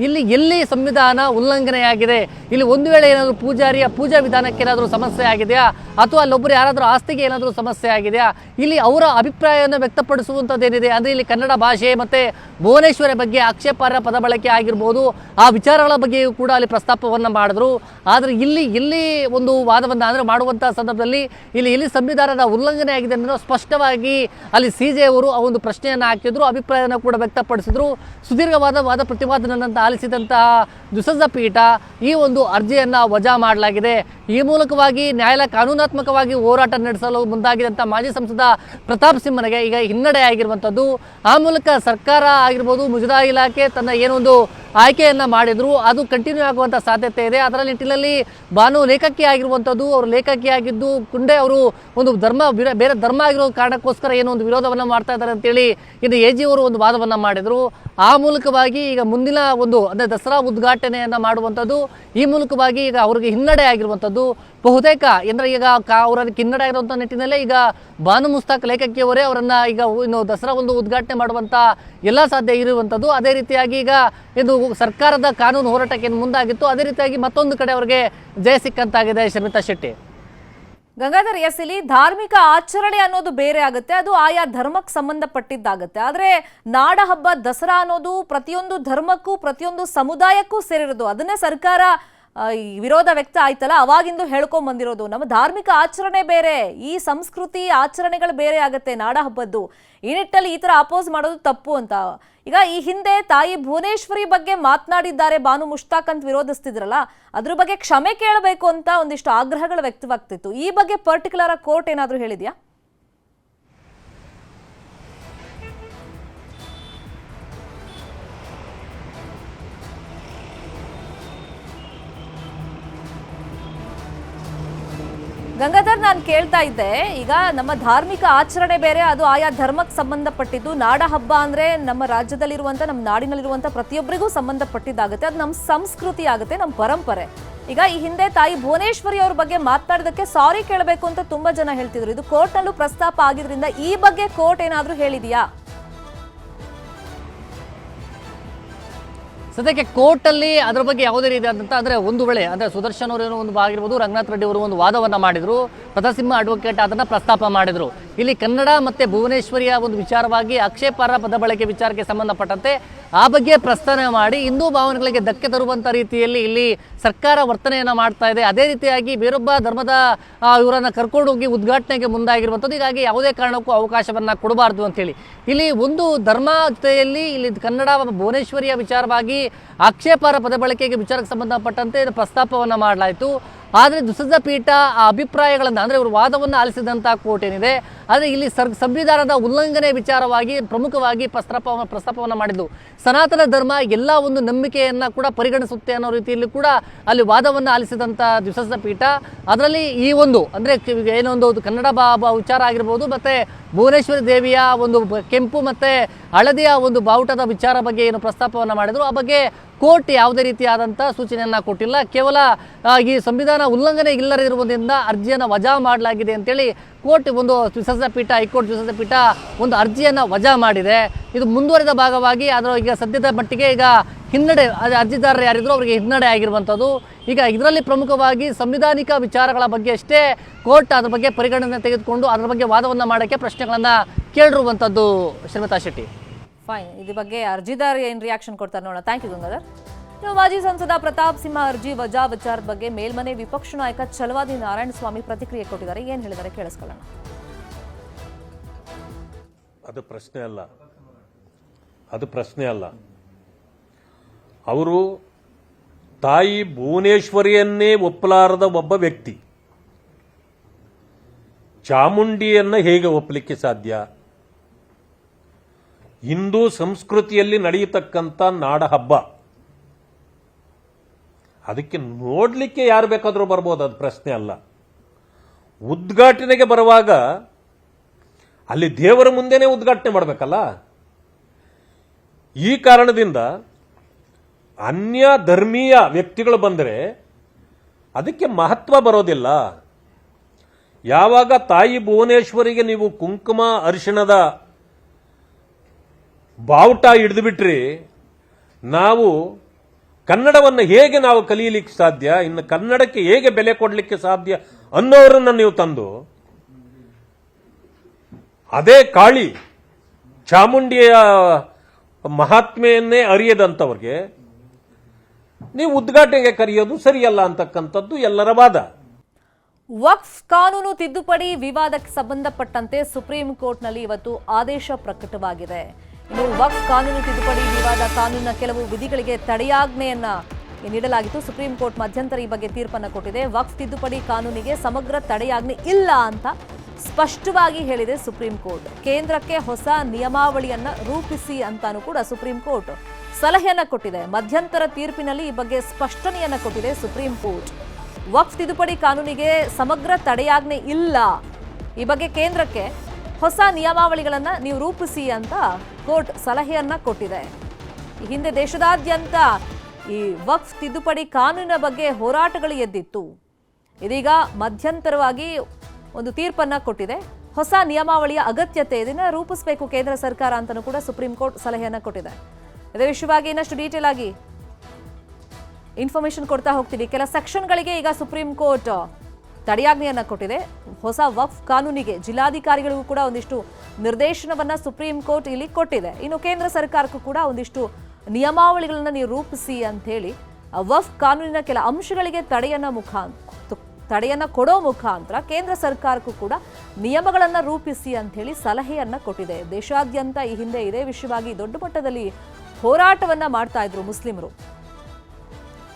ಇಲ್ಲಿ ಎಲ್ಲಿ ಸಂವಿಧಾನ ಉಲ್ಲಂಘನೆಯಾಗಿದೆ? ಇಲ್ಲಿ ಒಂದು ವೇಳೆ ಏನಾದರೂ ಪೂಜಾರಿಯ ಪೂಜಾ ವಿಧಾನಕ್ಕೆ ಏನಾದರೂ ಸಮಸ್ಯೆ ಆಗಿದೆಯಾ? ಅಥವಾ ಅಲ್ಲೊಬ್ಬರು ಯಾರಾದರೂ ಆಸ್ತಿಗೆ ಏನಾದರೂ ಸಮಸ್ಯೆ ಆಗಿದೆಯಾ? ಇಲ್ಲಿ ಅವರ ಅಭಿಪ್ರಾಯವನ್ನು ವ್ಯಕ್ತಪಡಿಸುವಂಥದ್ದೇನಿದೆ ಅಂದರೆ ಇಲ್ಲಿ ಕನ್ನಡ ಭಾಷೆ ಮತ್ತು ಭುವನೇಶ್ವರ ಬಗ್ಗೆ ಆಕ್ಷೇಪಾರ್ಹ ಪದ ಬಳಕೆ ಆಗಿರ್ಬೋದು. ಆ ವಿಚಾರಗಳ ಬಗ್ಗೆಯೂ ಕೂಡ ಅಲ್ಲಿ ಪ್ರಸ್ತಾಪವನ್ನು ಮಾಡಿದ್ರು. ಆದರೆ ಇಲ್ಲಿ ಇಲ್ಲಿ ಒಂದು ವಾದವನ್ನು ಅಂದರೆ ಮಾಡುವಂಥ ಸಂದರ್ಭದಲ್ಲಿ ಇಲ್ಲಿ ಇಲ್ಲಿ ಸಂವಿಧಾನದ ಉಲ್ಲಂಘನೆ ಆಗಿದೆ ಅನ್ನೋ ಸ್ಪಷ್ಟವಾಗಿ ಅಲ್ಲಿ ಸಿ ಜೆ ಅವರು ಆ ಒಂದು ಪ್ರಶ್ನೆಯನ್ನು ಹಾಕಿದ್ರು ಅಭಿಪ್ರಾಯವನ್ನು ಕೂಡ ವ್ಯಕ್ತಪಡಿಸಿದ್ರು. ಸುದೀರ್ಘವಾದ ವಾದ ಪ್ರತಿವಾದನಂತ ಆಲಿಸಿದಂತಹ ದುಸಜ ಪೀಠ ಈ ಒಂದು ಅರ್ಜಿಯನ್ನು ವಜಾ ಮಾಡಲಾಗಿದೆ. ಈ ಮೂಲಕವಾಗಿ ನ್ಯಾಯಾಲಯ ಕಾನೂನಾತ್ಮಕವಾಗಿ ಹೋರಾಟ ನಡೆಸಲು ಮುಂದಾಗಿದಂಥ ಮಾಜಿ ಸಂಸದ ಪ್ರತಾಪ್ ಸಿಂಹನಿಗೆ ಈಗ ಹಿನ್ನಡೆ ಆಗಿರುವಂಥದ್ದು ಆ ಮೂಲಕ ಸರ್ಕಾರ ಆಗಿರ್ಬೋದು ಮುಜರಾಯಿ ಇಲಾಖೆ ತನ್ನ ಏನೊಂದು ಆಯ್ಕೆಯನ್ನು ಮಾಡಿದ್ರು ಅದು ಕಂಟಿನ್ಯೂ ಆಗುವಂಥ ಸಾಧ್ಯತೆ ಇದೆ. ಅದರ ನಿಟ್ಟಿನಲ್ಲಿ ಬಾನು ಲೇಖಕಿ ಆಗಿರುವಂಥದ್ದು ಅವರು ಲೇಖಕಿ ಆಗಿದ್ದು, ಕುಂಡೆ ಅವರು ಒಂದು ಧರ್ಮ ಬೇರೆ ಧರ್ಮ ಆಗಿರೋ ಕಾರಣಕ್ಕೋಸ್ಕರ ಏನೋ ಒಂದು ವಿರೋಧವನ್ನು ಮಾಡ್ತಾ ಇದ್ದಾರೆ ಅಂತೇಳಿ ಇದು ಎ ಜಿ ಅವರು ಒಂದು ವಾದವನ್ನು ಮಾಡಿದರು. ಆ ಮೂಲಕವಾಗಿ ಈಗ ಮುಂದಿನ ಒಂದು, ಅಂದರೆ ದಸರಾ ಉದ್ಘಾಟನೆಯನ್ನು ಮಾಡುವಂಥದ್ದು ಈ ಮೂಲಕವಾಗಿ ಈಗ ಅವರಿಗೆ ಹಿನ್ನಡೆ ಆಗಿರುವಂಥದ್ದು ಬಹುತೇಕ ಎಂದರೆ ಈಗ ಕಾ ಅವರ ಕಿನ್ನಡ ಇರುವಂತ ನಿಟ್ಟಿನಲ್ಲೇ ಈಗ ಬಾನು ಮುಸ್ತಾಕ್ ಲೇಖಕಿಯವರೇ ಅವರನ್ನ ಈಗ ಇನ್ನು ದಸರಾ ಒಂದು ಉದ್ಘಾಟನೆ ಮಾಡುವಂಥ ಎಲ್ಲ ಸಾಧ್ಯ ಇರುವಂಥದ್ದು ಅದೇ ರೀತಿಯಾಗಿ ಈಗ ಇದು ಸರ್ಕಾರದ ಕಾನೂನು ಹೋರಾಟಕ್ಕೆ ಮುಂದಾಗಿತ್ತು. ಅದೇ ರೀತಿಯಾಗಿ ಮತ್ತೊಂದು ಕಡೆ ಅವರಿಗೆ ಜಯ ಸಿಕ್ಕಂತಾಗಿದೆ ಶಮಿತಾ ಶೆಟ್ಟಿ. ಗಂಗಾಧರ್ ಎಸ್ ಇಲ್ಲಿ ಧಾರ್ಮಿಕ ಆಚರಣೆ ಅನ್ನೋದು ಬೇರೆ ಆಗುತ್ತೆ. ಅದು ಆಯಾ ಧರ್ಮಕ್ಕೆ ಸಂಬಂಧಪಟ್ಟಿದ್ದಾಗುತ್ತೆ. ಆದರೆ ನಾಡ ಹಬ್ಬ ದಸರಾ ಅನ್ನೋದು ಪ್ರತಿಯೊಂದು ಧರ್ಮಕ್ಕೂ, ಪ್ರತಿಯೊಂದು ಸಮುದಾಯಕ್ಕೂ ಸೇರಿರೋದು. ಅದನ್ನೇ ಸರ್ಕಾರ ವಿರೋಧ ವ್ಯಕ್ತ ಆಯ್ತಲ್ಲ, ಅವಾಗಿಂದು ಹೇಳ್ಕೊಂಡ್ ಬಂದಿರೋದು. ನಮ್ಮ ಧಾರ್ಮಿಕ ಆಚರಣೆ ಬೇರೆ, ಈ ಸಂಸ್ಕೃತಿ ಆಚರಣೆಗಳು ಬೇರೆ ಆಗುತ್ತೆ ನಾಡ ಹಬ್ಬದ್ದು. ಈ ನಿಟ್ಟಲ್ಲಿ ಈ ತರ ಅಪೋಸ್ ಮಾಡೋದು ತಪ್ಪು ಅಂತ. ಈಗ ಈ ಹಿಂದೆ ತಾಯಿ ಭುವನೇಶ್ವರಿ ಬಗ್ಗೆ ಮಾತನಾಡಿದ್ದಾರೆ ಬಾನು ಮುಷ್ತಾಕ್ ಅಂತ ವಿರೋಧಿಸ್ತಿದ್ರಲ್ಲ, ಅದ್ರ ಬಗ್ಗೆ ಕ್ಷಮೆ ಕೇಳಬೇಕು ಅಂತ ಒಂದಿಷ್ಟು ಆಗ್ರಹಗಳು ವ್ಯಕ್ತವಾಗ್ತಿತ್ತು. ಈ ಬಗ್ಗೆ ಪರ್ಟಿಕ್ಯುಲರ್ ಕೋರ್ಟ್ ಏನಾದರೂ ಹೇಳಿದ್ಯಾ? ಗಂಗಾಧರ್, ನಾನು ಕೇಳ್ತಾ ಇದ್ದೆ, ಈಗ ನಮ್ಮ ಧಾರ್ಮಿಕ ಆಚರಣೆ ಬೇರೆ, ಅದು ಆಯಾ ಧರ್ಮಕ್ಕೆ ಸಂಬಂಧಪಟ್ಟಿದ್ದು. ನಾಡ ಹಬ್ಬ ಅಂದ್ರೆ ನಮ್ಮ ರಾಜ್ಯದಲ್ಲಿರುವಂಥ ನಮ್ಮ ನಾಡಿನಲ್ಲಿರುವಂಥ ಪ್ರತಿಯೊಬ್ಬರಿಗೂ ಸಂಬಂಧಪಟ್ಟಿದ್ದಾಗುತ್ತೆ. ಅದು ನಮ್ಮ ಸಂಸ್ಕೃತಿ ಆಗುತ್ತೆ, ನಮ್ಮ ಪರಂಪರೆ. ಈಗ ಈ ಹಿಂದೆ ತಾಯಿ ಭುವನೇಶ್ವರಿ ಅವ್ರ ಬಗ್ಗೆ ಮಾತನಾಡಿದಕ್ಕೆ ಸಾರಿ ಕೇಳಬೇಕು ಅಂತ ತುಂಬಾ ಜನ ಹೇಳ್ತಿದ್ರು. ಇದು ಕೋರ್ಟ್ನಲ್ಲೂ ಪ್ರಸ್ತಾಪ ಆಗಿದ್ರಿಂದ ಈ ಬಗ್ಗೆ ಕೋರ್ಟ್ ಏನಾದ್ರೂ ಹೇಳಿದೆಯಾ? ಸದ್ಯಕ್ಕೆ ಕೋರ್ಟಲ್ಲಿ ಅದರ ಬಗ್ಗೆ ಯಾವುದೇ ರೀತಿಯಾದಂಥ ಅಂದರೆ ಒಂದು ವೇಳೆ ಅಂದರೆ ಸುದರ್ಶನ್ ಅವರೇನೋ ಒಂದು ಆಗಿರ್ಬೋದು, ರಂಗನಾಥ್ ರೆಡ್ಡಿ ಅವರು ಒಂದು ವಾದವನ್ನು ಮಾಡಿದರು ಪ್ರತಾಸಿಂಹ ಅಡ್ವೊಕೇಟ್ ಅದನ್ನು ಪ್ರಸ್ತಾಪ ಮಾಡಿದರು. ಇಲ್ಲಿ ಕನ್ನಡ ಮತ್ತು ಭುವನೇಶ್ವರಿಯ ಒಂದು ವಿಚಾರವಾಗಿ ಆಕ್ಷೇಪಾರ್ಹ ಪದ ಬಳಕೆ ವಿಚಾರಕ್ಕೆ ಸಂಬಂಧಪಟ್ಟಂತೆ ಆ ಬಗ್ಗೆ ಪ್ರಸ್ತಾವನೆ ಮಾಡಿ ಹಿಂದೂ ಭಾವನೆಗಳಿಗೆ ಧಕ್ಕೆ ತರುವಂಥ ರೀತಿಯಲ್ಲಿ ಇಲ್ಲಿ ಸರ್ಕಾರ ವರ್ತನೆಯನ್ನು ಮಾಡ್ತಾ ಇದೆ. ಅದೇ ರೀತಿಯಾಗಿ ಬೇರೊಬ್ಬ ಧರ್ಮದ ಇವರನ್ನ ಕರ್ಕೊಂಡು ಹೋಗಿ ಉದ್ಘಾಟನೆಗೆ ಮುಂದಾಗಿರುವಂಥದ್ದು ಹೀಗಾಗಿ ಯಾವುದೇ ಕಾರಣಕ್ಕೂ ಅವಕಾಶವನ್ನು ಕೊಡಬಾರ್ದು ಅಂತೇಳಿ ಇಲ್ಲಿ ಒಂದು ಧರ್ಮ ಜೊತೆಯಲ್ಲಿ ಇಲ್ಲಿ ಕನ್ನಡ ಭುವನೇಶ್ವರಿಯ ವಿಚಾರವಾಗಿ ಆಕ್ಷೇಪಾರ್ಹ ಪದ ಬಳಕೆಗೆ ವಿಚಾರಕ್ಕೆ ಸಂಬಂಧಪಟ್ಟಂತೆ ಪ್ರಸ್ತಾಪವನ್ನು ಮಾಡಲಾಯಿತು. ಆದರೆ ದುಸದ ಪೀಠ ಆ ಅಭಿಪ್ರಾಯಗಳನ್ನು, ಅಂದರೆ ಇವರು ವಾದವನ್ನು ಆಲಿಸಿದಂಥ ಕೋರ್ಟ್ ಏನಿದೆ, ಆದರೆ ಇಲ್ಲಿ ಸರ್, ಸಂವಿಧಾನದ ಉಲ್ಲಂಘನೆ ವಿಚಾರವಾಗಿ ಪ್ರಮುಖವಾಗಿ ಪ್ರಸ್ತಾಪ ಪ್ರಸ್ತಾಪವನ್ನು ಮಾಡಿದ್ದು. ಸನಾತನ ಧರ್ಮ ಎಲ್ಲ ಒಂದು ನಂಬಿಕೆಯನ್ನು ಕೂಡ ಪರಿಗಣಿಸುತ್ತೆ ಅನ್ನೋ ರೀತಿಯಲ್ಲಿ ಕೂಡ ಅಲ್ಲಿ ವಾದವನ್ನು ಆಲಿಸಿದಂಥ ದುಸಜ ಪೀಠ. ಅದರಲ್ಲಿ ಈ ಒಂದು, ಅಂದರೆ ಏನೊಂದು ಕನ್ನಡ ಬಾ ಬಾ, ವಿಚಾರ ಆಗಿರ್ಬೋದು, ಮತ್ತು ಭುವನೇಶ್ವರಿ ದೇವಿಯ ಒಂದು ಕೆಂಪು ಮತ್ತು ಹಳದಿಯ ಒಂದು ಬಾವುಟದ ವಿಚಾರ ಬಗ್ಗೆ ಏನು ಪ್ರಸ್ತಾಪವನ್ನು ಮಾಡಿದ್ರು. ಆ ಬಗ್ಗೆ ಕೋರ್ಟ್ ಯಾವುದೇ ರೀತಿಯಾದಂಥ ಸೂಚನೆಯನ್ನು ಕೊಟ್ಟಿಲ್ಲ. ಕೇವಲ ಈ ಸಂವಿಧಾನ ಉಲ್ಲಂಘನೆ ಇಲ್ಲದಿರುವುದರಿಂದ ಅರ್ಜಿಯನ್ನು ವಜಾ ಮಾಡಲಾಗಿದೆ ಅಂತೇಳಿ ಕೋರ್ಟ್ ಒಂದು ದ್ವಿಸದ ಪೀಠ, ಹೈಕೋರ್ಟ್ ದ್ವಿಸದ ಪೀಠ ಒಂದು ಅರ್ಜಿಯನ್ನು ವಜಾ ಮಾಡಿದೆ. ಇದು ಮುಂದುವರೆದ ಭಾಗವಾಗಿ ಅದರ ಈಗ ಸದ್ಯದ ಮಟ್ಟಿಗೆ ಈಗ ಹಿನ್ನಡೆ ಅದೇ ಅರ್ಜಿದಾರರು ಯಾರಿದ್ರು ಅವರಿಗೆ ಹಿನ್ನಡೆ ಆಗಿರುವಂಥದ್ದು. ಈಗ ಇದರಲ್ಲಿ ಪ್ರಮುಖವಾಗಿ ಸಂವಿಧಾನಿಕ ವಿಚಾರಗಳ ಬಗ್ಗೆ ಅಷ್ಟೇ ಕೋರ್ಟ್ ಅದ್ರ ಬಗ್ಗೆ ಪರಿಗಣನೆ ತೆಗೆದುಕೊಂಡು ಅದರ ಬಗ್ಗೆ ವಾದವನ್ನು ಮಾಡೋಕ್ಕೆ ಪ್ರಶ್ನೆಗಳನ್ನು ಕೇಳಿರುವಂಥದ್ದು ಶ್ರೀಮತಾ ಶೆಟ್ಟಿ. ಫೈನ್ ಇದ್ರ ಬಗ್ಗೆ ಅರ್ಜಿದಾರ್ ಏನು ರಿಯಾಕ್ಷನ್ ಕೊಡ್ತಾರೆ ನೋಡೋಣ. Thank you Gangadhar. ಇನ್ನು ಮಾಜಿ ಸಂಸದ ಪ್ರತಾಪ್ ಸಿಂಹ ಅರ್ಜಿ ವಜಾ ವಿಚಾರದ ಬಗ್ಗೆ ಮೇಲ್ಮನೆ ವಿಪಕ್ಷ ನಾಯಕ ಛಲವಾದಿ ನಾರಾಯಣ ಸ್ವಾಮಿ ಪ್ರತಿಕ್ರಿಯೆ ಕೊಟ್ಟಿದ್ದಾರೆ. ಏನು ಹೇಳಿದ್ದಾರೆ ಕೇಳಿಸ್ಕೊಳ್ಳೋಣ. ಅದು ಪ್ರಶ್ನೆ ಅಲ್ಲ. ಅದು ಪ್ರಶ್ನೆ ಅಲ್ಲ. ಅವರು ತಾಯಿ ಭುವನೇಶ್ವರಿಯನ್ನೇ ಒಪ್ಪಲಾರದ ಒಬ್ಬ ವ್ಯಕ್ತಿ. ಚಾಮುಂಡಿಯನ್ನ ಹೇಗೆ ಒಪ್ಪಲಿಕ್ಕೆ ಸಾಧ್ಯ? ಹಿಂದೂ ಸಂಸ್ಕೃತಿಯಲ್ಲಿ ನಡೆಯತಕ್ಕಂಥ ನಾಡ ಹಬ್ಬ ಅದಕ್ಕೆ ನೋಡಲಿಕ್ಕೆ ಯಾರು ಬೇಕಾದರೂ ಬರ್ಬೋದು, ಅದು ಪ್ರಶ್ನೆ ಅಲ್ಲ. ಉದ್ಘಾಟನೆಗೆ ಬರುವಾಗ ಅಲ್ಲಿ ದೇವರ ಮುಂದೆನೇ ಉದ್ಘಾಟನೆ ಮಾಡಬೇಕಲ್ಲ? ಈ ಕಾರಣದಿಂದ ಅನ್ಯ ಧರ್ಮೀಯ ವ್ಯಕ್ತಿಗಳು ಬಂದರೆ ಅದಕ್ಕೆ ಮಹತ್ವ ಬರೋದಿಲ್ಲ. ಯಾವಾಗ ತಾಯಿ ಭುವನೇಶ್ವರಿಗೆ ನೀವು ಕುಂಕುಮ ಅರಿಶಿಣದ ಬಾವುಟ ಹಿಡಿದುಬಿಟ್ರಿ, ನಾವು ಕನ್ನಡವನ್ನು ಹೇಗೆ ನಾವು ಕಲಿಯಲಿಕ್ಕೆ ಸಾಧ್ಯ, ಇನ್ನು ಕನ್ನಡಕ್ಕೆ ಹೇಗೆ ಬೆಲೆ ಕೊಡಲಿಕ್ಕೆ ಸಾಧ್ಯ ಅನ್ನೋರನ್ನ ನೀವು ತಂದು, ಅದೇ ಕಾಳಿ ಚಾಮುಂಡಿಯ ಮಹಾತ್ಮೆಯನ್ನೇ ಅರಿಯದಂಥವ್ರಿಗೆ ನೀವು ಉದ್ಘಾಟನೆಗೆ ಕರೆಯೋದು ಸರಿಯಲ್ಲ ಅಂತಕ್ಕಂಥದ್ದು ಎಲ್ಲರ ವಾದ. ವಕ್ಫ್ ಕಾನೂನು ತಿದ್ದುಪಡಿ ವಿವಾದಕ್ಕೆ ಸಂಬಂಧಪಟ್ಟಂತೆ ಸುಪ್ರೀಂ ಕೋರ್ಟ್ನಲ್ಲಿ ಇವತ್ತು ಆದೇಶ ಪ್ರಕಟವಾಗಿದೆ. ಇನ್ನು ವಕ್ಫ್ ಕಾನೂನು ತಿದ್ದುಪಡಿ ವಿವಾದ ಕಾನೂನಿನ ಕೆಲವು ವಿಧಿಗಳಿಗೆ ತಡೆಯಾಜ್ಞೆಯನ್ನ ನೀಡಲಾಗಿತ್ತು. ಸುಪ್ರೀಂ ಕೋರ್ಟ್ ಮಧ್ಯಂತರ ಈ ಬಗ್ಗೆ ತೀರ್ಪನ್ನು ಕೊಟ್ಟಿದೆ. ವಕ್ಫ್ ತಿದ್ದುಪಡಿ ಕಾನೂನಿಗೆ ಸಮಗ್ರ ತಡೆಯಾಜ್ಞೆ ಇಲ್ಲ ಅಂತ ಸ್ಪಷ್ಟವಾಗಿ ಹೇಳಿದೆ ಸುಪ್ರೀಂ ಕೋರ್ಟ್. ಕೇಂದ್ರಕ್ಕೆ ಹೊಸ ನಿಯಮಾವಳಿಯನ್ನ ರೂಪಿಸಿ ಅಂತಾನೂ ಕೂಡ ಸುಪ್ರೀಂ ಕೋರ್ಟ್ ಸಲಹೆಯನ್ನ ಕೊಟ್ಟಿದೆ. ಮಧ್ಯಂತರ ತೀರ್ಪಿನಲ್ಲಿ ಈ ಬಗ್ಗೆ ಸ್ಪಷ್ಟನೆಯನ್ನು ಕೊಟ್ಟಿದೆ ಸುಪ್ರೀಂ ಕೋರ್ಟ್. ವಕ್ಫ್ ತಿದ್ದುಪಡಿ ಕಾನೂನಿಗೆ ಸಮಗ್ರ ತಡೆಯಾಜ್ಞೆ ಇಲ್ಲ. ಈ ಬಗ್ಗೆ ಕೇಂದ್ರಕ್ಕೆ ಹೊಸ ನಿಯಮಾವಳಿಗಳನ್ನ ನೀವು ರೂಪಿಸಿ ಅಂತ ಕೋರ್ಟ್ ಸಲಹೆಯನ್ನ ಕೊಟ್ಟಿದೆ. ಹಿಂದೆ ದೇಶದಾದ್ಯಂತ ಈ ವಕ್ಫ್ ತಿದ್ದುಪಡಿ ಕಾನೂನಿನ ಬಗ್ಗೆ ಹೋರಾಟಗಳು ಎದ್ದಿತ್ತು. ಇದೀಗ ಮಧ್ಯಂತರವಾಗಿ ಒಂದು ತೀರ್ಪನ್ನ ಕೊಟ್ಟಿದೆ. ಹೊಸ ನಿಯಮಾವಳಿಯ ಅಗತ್ಯತೆ ಇದನ್ನು ರೂಪಿಸಬೇಕು ಕೇಂದ್ರ ಸರ್ಕಾರ ಅಂತಲೂ ಕೂಡ ಸುಪ್ರೀಂ ಕೋರ್ಟ್ ಸಲಹೆಯನ್ನ ಕೊಟ್ಟಿದೆ. ಇದೇ ವಿಷಯವಾಗಿ ಇನ್ನಷ್ಟು ಡೀಟೇಲ್ ಆಗಿ ಇನ್ಫಾರ್ಮೇಶನ್ ಕೊಡ್ತಾ ಹೋಗ್ತೀವಿ ಕೆಲ ಸೆಕ್ಷನ್ಗಳಿಗೆ ಈಗ ಸುಪ್ರೀಂ ಕೋರ್ಟ್ ತಡೆಯಾಜ್ಞೆಯನ್ನ ಕೊಟ್ಟಿದೆ. ಹೊಸ ವಫ್ ಕಾನೂನಿಗೆ ಜಿಲ್ಲಾಧಿಕಾರಿಗಳಿಗೂ ಕೂಡ ಒಂದಿಷ್ಟು ನಿರ್ದೇಶನವನ್ನ ಸುಪ್ರೀಂ ಕೋರ್ಟ್ ಇಲ್ಲಿ ಕೊಟ್ಟಿದೆ. ಇನ್ನು ಕೇಂದ್ರ ಸರ್ಕಾರಕ್ಕೂ ಕೂಡ ಒಂದಿಷ್ಟು ನಿಯಮಾವಳಿಗಳನ್ನ ನೀವು ರೂಪಿಸಿ ಅಂತ ಹೇಳಿ ವಫ್ ಕಾನೂನಿನ ಕೆಲ ಅಂಶಗಳಿಗೆ ತಡೆಯನ್ನ ಮುಖಾಂತರ ತಡೆಯನ್ನ ಕೊಡೋ ಮುಖಾಂತರ ಕೇಂದ್ರ ಸರ್ಕಾರಕ್ಕೂ ಕೂಡ ನಿಯಮಗಳನ್ನ ರೂಪಿಸಿ ಅಂತ ಹೇಳಿ ಸಲಹೆಯನ್ನ ಕೊಟ್ಟಿದೆ. ದೇಶಾದ್ಯಂತ ಈ ಹಿಂದೆ ಇದೇ ವಿಷಯವಾಗಿ ದೊಡ್ಡ ಮಟ್ಟದಲ್ಲಿ ಹೋರಾಟವನ್ನ ಮಾಡ್ತಾ ಇದ್ರು ಮುಸ್ಲಿಮರು.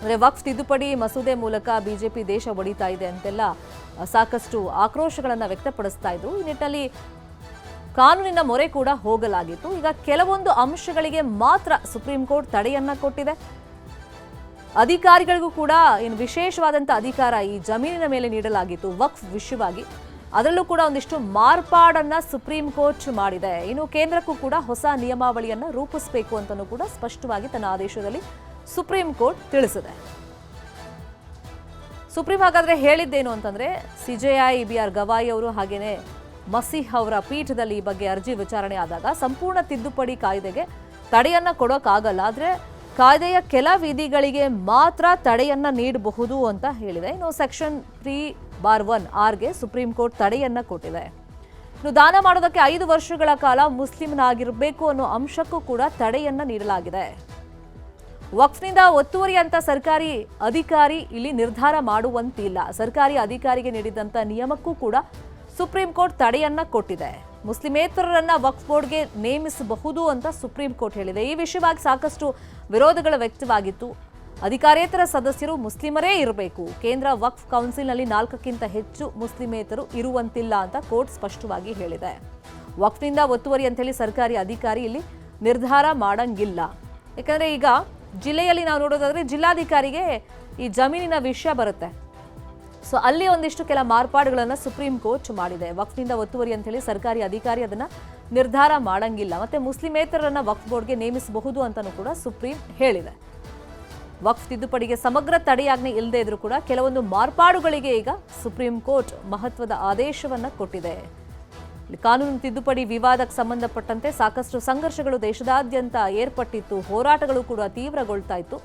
ಅಂದ್ರೆ ವಕ್ಫ್ ತಿದ್ದುಪಡಿ ಮಸೂದೆ ಮೂಲಕ ಬಿಜೆಪಿ ದೇಶ ಒಡಿತಾ ಇದೆ ಅಂತೆಲ್ಲ ಸಾಕಷ್ಟು ಆಕ್ರೋಶಗಳನ್ನ ವ್ಯಕ್ತಪಡಿಸ್ತಾ ಇದ್ರು. ಈ ನಿಟ್ಟಿನಲ್ಲಿ ಕಾನೂನಿನ ಮೊರೆ ಕೂಡ ಹೋಗಲಾಗಿತ್ತು. ಈಗ ಕೆಲವೊಂದು ಅಂಶಗಳಿಗೆ ಮಾತ್ರ ಸುಪ್ರೀಂ ಕೋರ್ಟ್ ತಡೆಯನ್ನ ಕೊಟ್ಟಿದೆ. ಅಧಿಕಾರಿಗಳಿಗೂ ಕೂಡ ಏನು ವಿಶೇಷವಾದಂಥ ಅಧಿಕಾರ ಈ ಜಮೀನಿನ ಮೇಲೆ ನೀಡಲಾಗಿತ್ತು. ವಕ್ಫ್ ವಿಷಯವಾಗಿ ಅದರಲ್ಲೂ ಕೂಡ ಒಂದಿಷ್ಟು ಮಾರ್ಪಾಡನ್ನ ಸುಪ್ರೀಂ ಕೋರ್ಟ್ ಮಾಡಿದೆ. ಇನ್ನು ಕೇಂದ್ರಕ್ಕೂ ಕೂಡ ಹೊಸ ನಿಯಮಾವಳಿಯನ್ನು ರೂಪಿಸಬೇಕು ಅಂತಲೂ ಕೂಡ ಸ್ಪಷ್ಟವಾಗಿ ತನ್ನ ಆದೇಶದಲ್ಲಿ ಸುಪ್ರೀಂ ಕೋರ್ಟ್ ತಿಳಿಸಿದೆ. ಸುಪ್ರೀಂ ಹಾಗಾದರೆ ಹೇಳಿದ್ದೇನು ಅಂತಂದ್ರೆ ಸಿಜೆಐ ಬಿ ಆರ್ ಗವಾಯಿ ಅವರು ಹಾಗೆಯೇ ಮಸೀಹ್ ಅವರ ಪೀಠದಲ್ಲಿ ಈ ಬಗ್ಗೆ ಅರ್ಜಿ ವಿಚಾರಣೆ ಆದಾಗ ಸಂಪೂರ್ಣ ತಿದ್ದುಪಡಿ ಕಾಯ್ದೆಗೆ ತಡೆಯನ್ನು ಕೊಡೋಕ್ಕಾಗಲ್ಲ. ಆದ್ರೆ ಕಾಯ್ದೆಯ ಕೆಲ ವಿಧಿಗಳಿಗೆ ಮಾತ್ರ ತಡೆಯನ್ನ ನೀಡಬಹುದು ಅಂತ ಹೇಳಿದೆ. ಇನ್ನು ಸೆಕ್ಷನ್ ತ್ರೀ ಬಾರ್ ಒನ್ ಆರ್ಗೆ ಸುಪ್ರೀಂ ಕೋರ್ಟ್ ತಡೆಯನ್ನ ಕೊಟ್ಟಿದೆ. ಇನ್ನು ದಾನ ಮಾಡೋದಕ್ಕೆ ಐದು ವರ್ಷಗಳ ಕಾಲ ಮುಸ್ಲಿಮ್ನಾಗಿರಬೇಕು ಅನ್ನೋ ಅಂಶಕ್ಕೂ ಕೂಡ ತಡೆಯನ್ನ ನೀಡಲಾಗಿದೆ. ವಕ್ಫ್ನಿಂದ ಒತ್ತುವರಿ ಅಂತ ಸರ್ಕಾರಿ ಅಧಿಕಾರಿ ಇಲ್ಲಿ ನಿರ್ಧಾರ ಮಾಡುವಂತಿಲ್ಲ. ಸರ್ಕಾರಿ ಅಧಿಕಾರಿಗೆ ನೀಡಿದಂತ ನಿಯಮಕ್ಕೂ ಕೂಡ ಸುಪ್ರೀಂ ಕೋರ್ಟ್ ತಡೆಯನ್ನ ಕೊಟ್ಟಿದೆ. ಮುಸ್ಲಿಮೇತರರನ್ನ ವಕ್ಫ್ ಬೋರ್ಡ್ಗೆ ನೇಮಿಸಬಹುದು ಅಂತ ಸುಪ್ರೀಂ ಕೋರ್ಟ್ ಹೇಳಿದೆ. ಈ ವಿಷಯವಾಗಿ ಸಾಕಷ್ಟು ವಿರೋಧಗಳು ವ್ಯಕ್ತವಾಗಿತ್ತು. ಅಧಿಕಾರೇತರ ಸದಸ್ಯರು ಮುಸ್ಲಿಮರೇ ಇರಬೇಕು. ಕೇಂದ್ರ ವಕ್ಫ್ ಕೌನ್ಸಿಲ್ನಲ್ಲಿ ನಾಲ್ಕಕ್ಕಿಂತ ಹೆಚ್ಚು ಮುಸ್ಲಿಮೇತರು ಇರುವಂತಿಲ್ಲ ಅಂತ ಕೋರ್ಟ್ ಸ್ಪಷ್ಟವಾಗಿ ಹೇಳಿದೆ. ವಕ್ಫ್ನಿಂದ ಒತ್ತುವರಿ ಅಂತೇಳಿ ಸರ್ಕಾರಿ ಅಧಿಕಾರಿ ಇಲ್ಲಿ ನಿರ್ಧಾರ ಮಾಡಂಗಿಲ್ಲ. ಯಾಕಂದರೆ ಈಗ ಜಿಲ್ಲೆಯಲ್ಲಿ ನಾವು ನೋಡೋದಾದರೆ ಜಿಲ್ಲಾಧಿಕಾರಿಗೆ ಈ ಜಮೀನಿನ ವಿಷಯ ಬರುತ್ತೆ. ಸೊ ಅಲ್ಲಿ ಒಂದಿಷ್ಟು ಕೆಲ ಮಾರ್ಪಾಡುಗಳನ್ನು ಸುಪ್ರೀಂ ಕೋರ್ಟ್ ಮಾಡಿದೆ. ವಕ್ಫ್ನಿಂದ ಒತ್ತುವರಿ ಅಂತ ಹೇಳಿ ಸರ್ಕಾರಿ ಅಧಿಕಾರಿ ಅದನ್ನ ನಿರ್ಧಾರ ಮಾಡಂಗಿಲ್ಲ. ಮತ್ತೆ ಮುಸ್ಲಿಮೇತರರನ್ನು ವಕ್ಫ್ ಬೋರ್ಡ್ಗೆ ನೇಮಿಸಬಹುದು ಅಂತಲೂ ಕೂಡ ಸುಪ್ರೀಂ ಹೇಳಿದೆ. ವಕ್ಫ್ ತಿದ್ದುಪಡಿಗೆ ಸಮಗ್ರ ತಡೆಯಾಜ್ಞೆ ಇಲ್ಲದೆ ಇದ್ರೂ ಕೂಡ ಕೆಲವೊಂದು ಮಾರ್ಪಾಡುಗಳಿಗೆ ಈಗ ಸುಪ್ರೀಂ ಕೋರ್ಟ್ ಮಹತ್ವದ ಆದೇಶವನ್ನ ಕೊಟ್ಟಿದೆ. ಕಾನೂನು ತಿದ್ದುಪಡಿ ವಿವಾದಕ್ಕೆ ಸಂಬಂಧಪಟ್ಟಂತೆ ಸಾಕಷ್ಟು ಸಂಘರ್ಷಗಳು ದೇಶದಾದ್ಯಂತ ಏರ್ಪಟ್ಟಿತ್ತು. ಹೋರಾಟಗಳು ಕೂಡ ತೀವ್ರಗೊಳ್ತಾ ಇತ್ತು.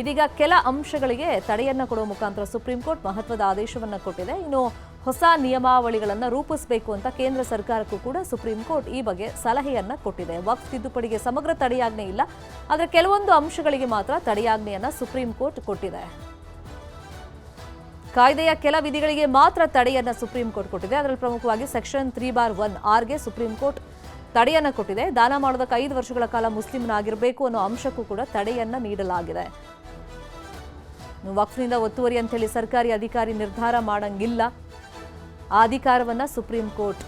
ಇದೀಗ ಕೆಲ ಅಂಶಗಳಿಗೆ ತಡೆಯನ್ನು ಕೊಡುವ ಮುಖಾಂತರ ಸುಪ್ರೀಂ ಕೋರ್ಟ್ ಮಹತ್ವದ ಆದೇಶವನ್ನು ಕೊಟ್ಟಿದೆ. ಇನ್ನು ಹೊಸ ನಿಯಮಾವಳಿಗಳನ್ನು ರೂಪಿಸಬೇಕು ಅಂತ ಕೇಂದ್ರ ಸರ್ಕಾರಕ್ಕೂ ಕೂಡ ಸುಪ್ರೀಂ ಕೋರ್ಟ್ ಈ ಬಗ್ಗೆ ಸಲಹೆಯನ್ನು ಕೊಟ್ಟಿದೆ. ವಕ್ಫ್ ತಿದ್ದುಪಡಿಗೆ ಸಮಗ್ರ ತಡೆಯಾಜ್ಞೆ ಇಲ್ಲ. ಆದರೆ ಕೆಲವೊಂದು ಅಂಶಗಳಿಗೆ ಮಾತ್ರ ತಡೆಯಾಜ್ಞೆಯನ್ನು ಸುಪ್ರೀಂ ಕೋರ್ಟ್ ಕೊಟ್ಟಿದೆ. ಕಾಯ್ದೆಯ ಕೆಲ ವಿಧಿಗಳಿಗೆ ಮಾತ್ರ ತಡೆಯನ್ನು ಸುಪ್ರೀಂ ಕೋರ್ಟ್ ಕೊಟ್ಟಿದೆ. ಅದರಲ್ಲಿ ಪ್ರಮುಖವಾಗಿ ಸೆಕ್ಷನ್ ತ್ರೀ ಬಾರ್ ಒನ್ ಆರ್ಗೆ ಸುಪ್ರೀಂ ಕೋರ್ಟ್ ತಡೆಯನ್ನು ಕೊಟ್ಟಿದೆ. ದಾನ ಮಾಡೋದಕ್ಕೆ ಐದು ವರ್ಷಗಳ ಕಾಲ ಮುಸ್ಲಿಂನಾಗಿರಬೇಕು ಅನ್ನೋ ಅಂಶಕ್ಕೂ ಕೂಡ ತಡೆಯನ್ನು ನೀಡಲಾಗಿದೆ. ವಕ್ಫ್ನಿಂದ ಒತ್ತುವರಿ ಅಂತೇಳಿ ಸರ್ಕಾರಿ ಅಧಿಕಾರಿ ನಿರ್ಧಾರ ಮಾಡಂಗಿಲ್ಲ. ಆ ಅಧಿಕಾರವನ್ನ ಸುಪ್ರೀಂ ಕೋರ್ಟ್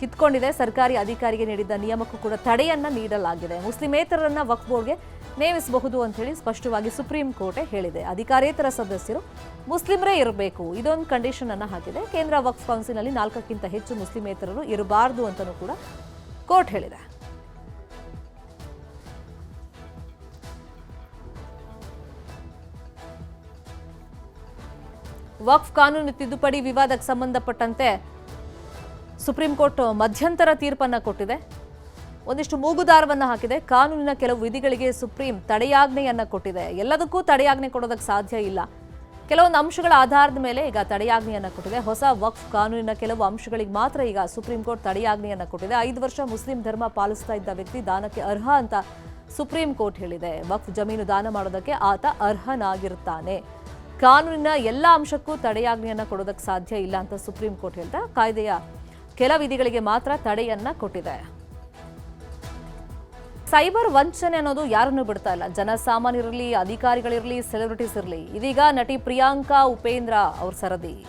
ಕಿತ್ಕೊಂಡಿದೆ. ಸರ್ಕಾರಿ ಅಧಿಕಾರಿಗೆ ನೀಡಿದ್ದ ನಿಯಮಕ್ಕೂ ಕೂಡ ತಡೆಯನ್ನ ನೀಡಲಾಗಿದೆ. ಮುಸ್ಲಿಮೇತರರನ್ನ ವಕ್ಫ್ ಬೋರ್ಡ್ಗೆ ನೇಮಿಸಬಹುದು ಅಂತ ಹೇಳಿ ಸ್ಪಷ್ಟವಾಗಿ ಸುಪ್ರೀಂ ಕೋರ್ಟೇ ಹೇಳಿದೆ. ಅಧಿಕಾರೇತರ ಸದಸ್ಯರು ಮುಸ್ಲಿಮರೇ ಇರಬೇಕು. ಇದೊಂದು ಕಂಡೀಷನ್ ಅನ್ನು ಹಾಕಿದೆ. ಕೇಂದ್ರ ವಕ್ಫ್ ಕೌನ್ಸಿಲ್ನಲ್ಲಿ ನಾಲ್ಕಕ್ಕಿಂತ ಹೆಚ್ಚು ಮುಸ್ಲಿಮೇತರರು ಇರಬಾರದು ಅಂತಲೂ ಕೂಡ ಕೋರ್ಟ್ ಹೇಳಿದೆ. ವಕ್ಫ್ ಕಾನೂನು ತಿದ್ದುಪಡಿ ವಿವಾದಕ್ಕೆ ಸಂಬಂಧಪಟ್ಟಂತೆ ಸುಪ್ರೀಂ ಕೋರ್ಟ್ ಮಧ್ಯಂತರ ತೀರ್ಪನ್ನು ಕೊಟ್ಟಿದೆ. ಒಂದಿಷ್ಟು ಮೂಗುದಾರವನ್ನು ಹಾಕಿದೆ. ಕಾನೂನಿನ ಕೆಲವು ವಿಧಿಗಳಿಗೆ ಸುಪ್ರೀಂ ತಡೆಯಾಜ್ಞೆಯನ್ನು ಕೊಟ್ಟಿದೆ. ಎಲ್ಲದಕ್ಕೂ ತಡೆಯಾಜ್ಞೆ ಕೊಡೋದಕ್ಕೆ ಸಾಧ್ಯ ಇಲ್ಲ. ಕೆಲವೊಂದು ಅಂಶಗಳ ಆಧಾರದ ಮೇಲೆ ಈಗ ತಡೆಯಾಜ್ಞೆಯನ್ನು ಕೊಟ್ಟಿದೆ. ಹೊಸ ವಕ್ಫ್ ಕಾನೂನಿನ ಕೆಲವು ಅಂಶಗಳಿಗೆ ಮಾತ್ರ ಈಗ ಸುಪ್ರೀಂ ಕೋರ್ಟ್ ತಡೆಯಾಜ್ಞೆಯನ್ನು ಕೊಟ್ಟಿದೆ. ಐದು ವರ್ಷ ಮುಸ್ಲಿಂ ಧರ್ಮ ಪಾಲಿಸ್ತಾ ಇದ್ದ ವ್ಯಕ್ತಿ ದಾನಕ್ಕೆ ಅರ್ಹ ಅಂತ ಸುಪ್ರೀಂ ಕೋರ್ಟ್ ಹೇಳಿದೆ. ವಕ್ಫ್ ಜಮೀನು ದಾನ ಮಾಡೋದಕ್ಕೆ ಆತ ಅರ್ಹನಾಗಿರ್ತಾನೆ ಕಾನೂನಿನ ಎಲ್ಲ ಅಂಶಕ್ಕೂ ತಡೆಯಾಜ್ಞೆಯನ್ನ ಕೊಡೋದಕ್ಕೆ ಸಾಧ್ಯ ಇಲ್ಲ ಅಂತ ಸುಪ್ರೀಂ ಕೋರ್ಟ್ ಹೇಳ್ತಾ ಕಾಯ್ದೆಯ ಕೆಲ ವಿಧಿಗಳಿಗೆ ಮಾತ್ರ ತಡೆಯನ್ನ ಕೊಟ್ಟಿದೆ. ಸೈಬರ್ ವಂಚನೆ ಅನ್ನೋದು ಯಾರನ್ನು ಬಿಡ್ತಾ ಇಲ್ಲ. ಜನಸಾಮಾನ್ಯರಿರಲಿ, ಅಧಿಕಾರಿಗಳಿರಲಿ ಸೆಲೆಬ್ರಿಟೀಸ್ ಇರಲಿ. ಇದೀಗ ನಟಿ ಪ್ರಿಯಾಂಕಾ, ಉಪೇಂದ್ರ ಅವ್ರ ಸರದಿ.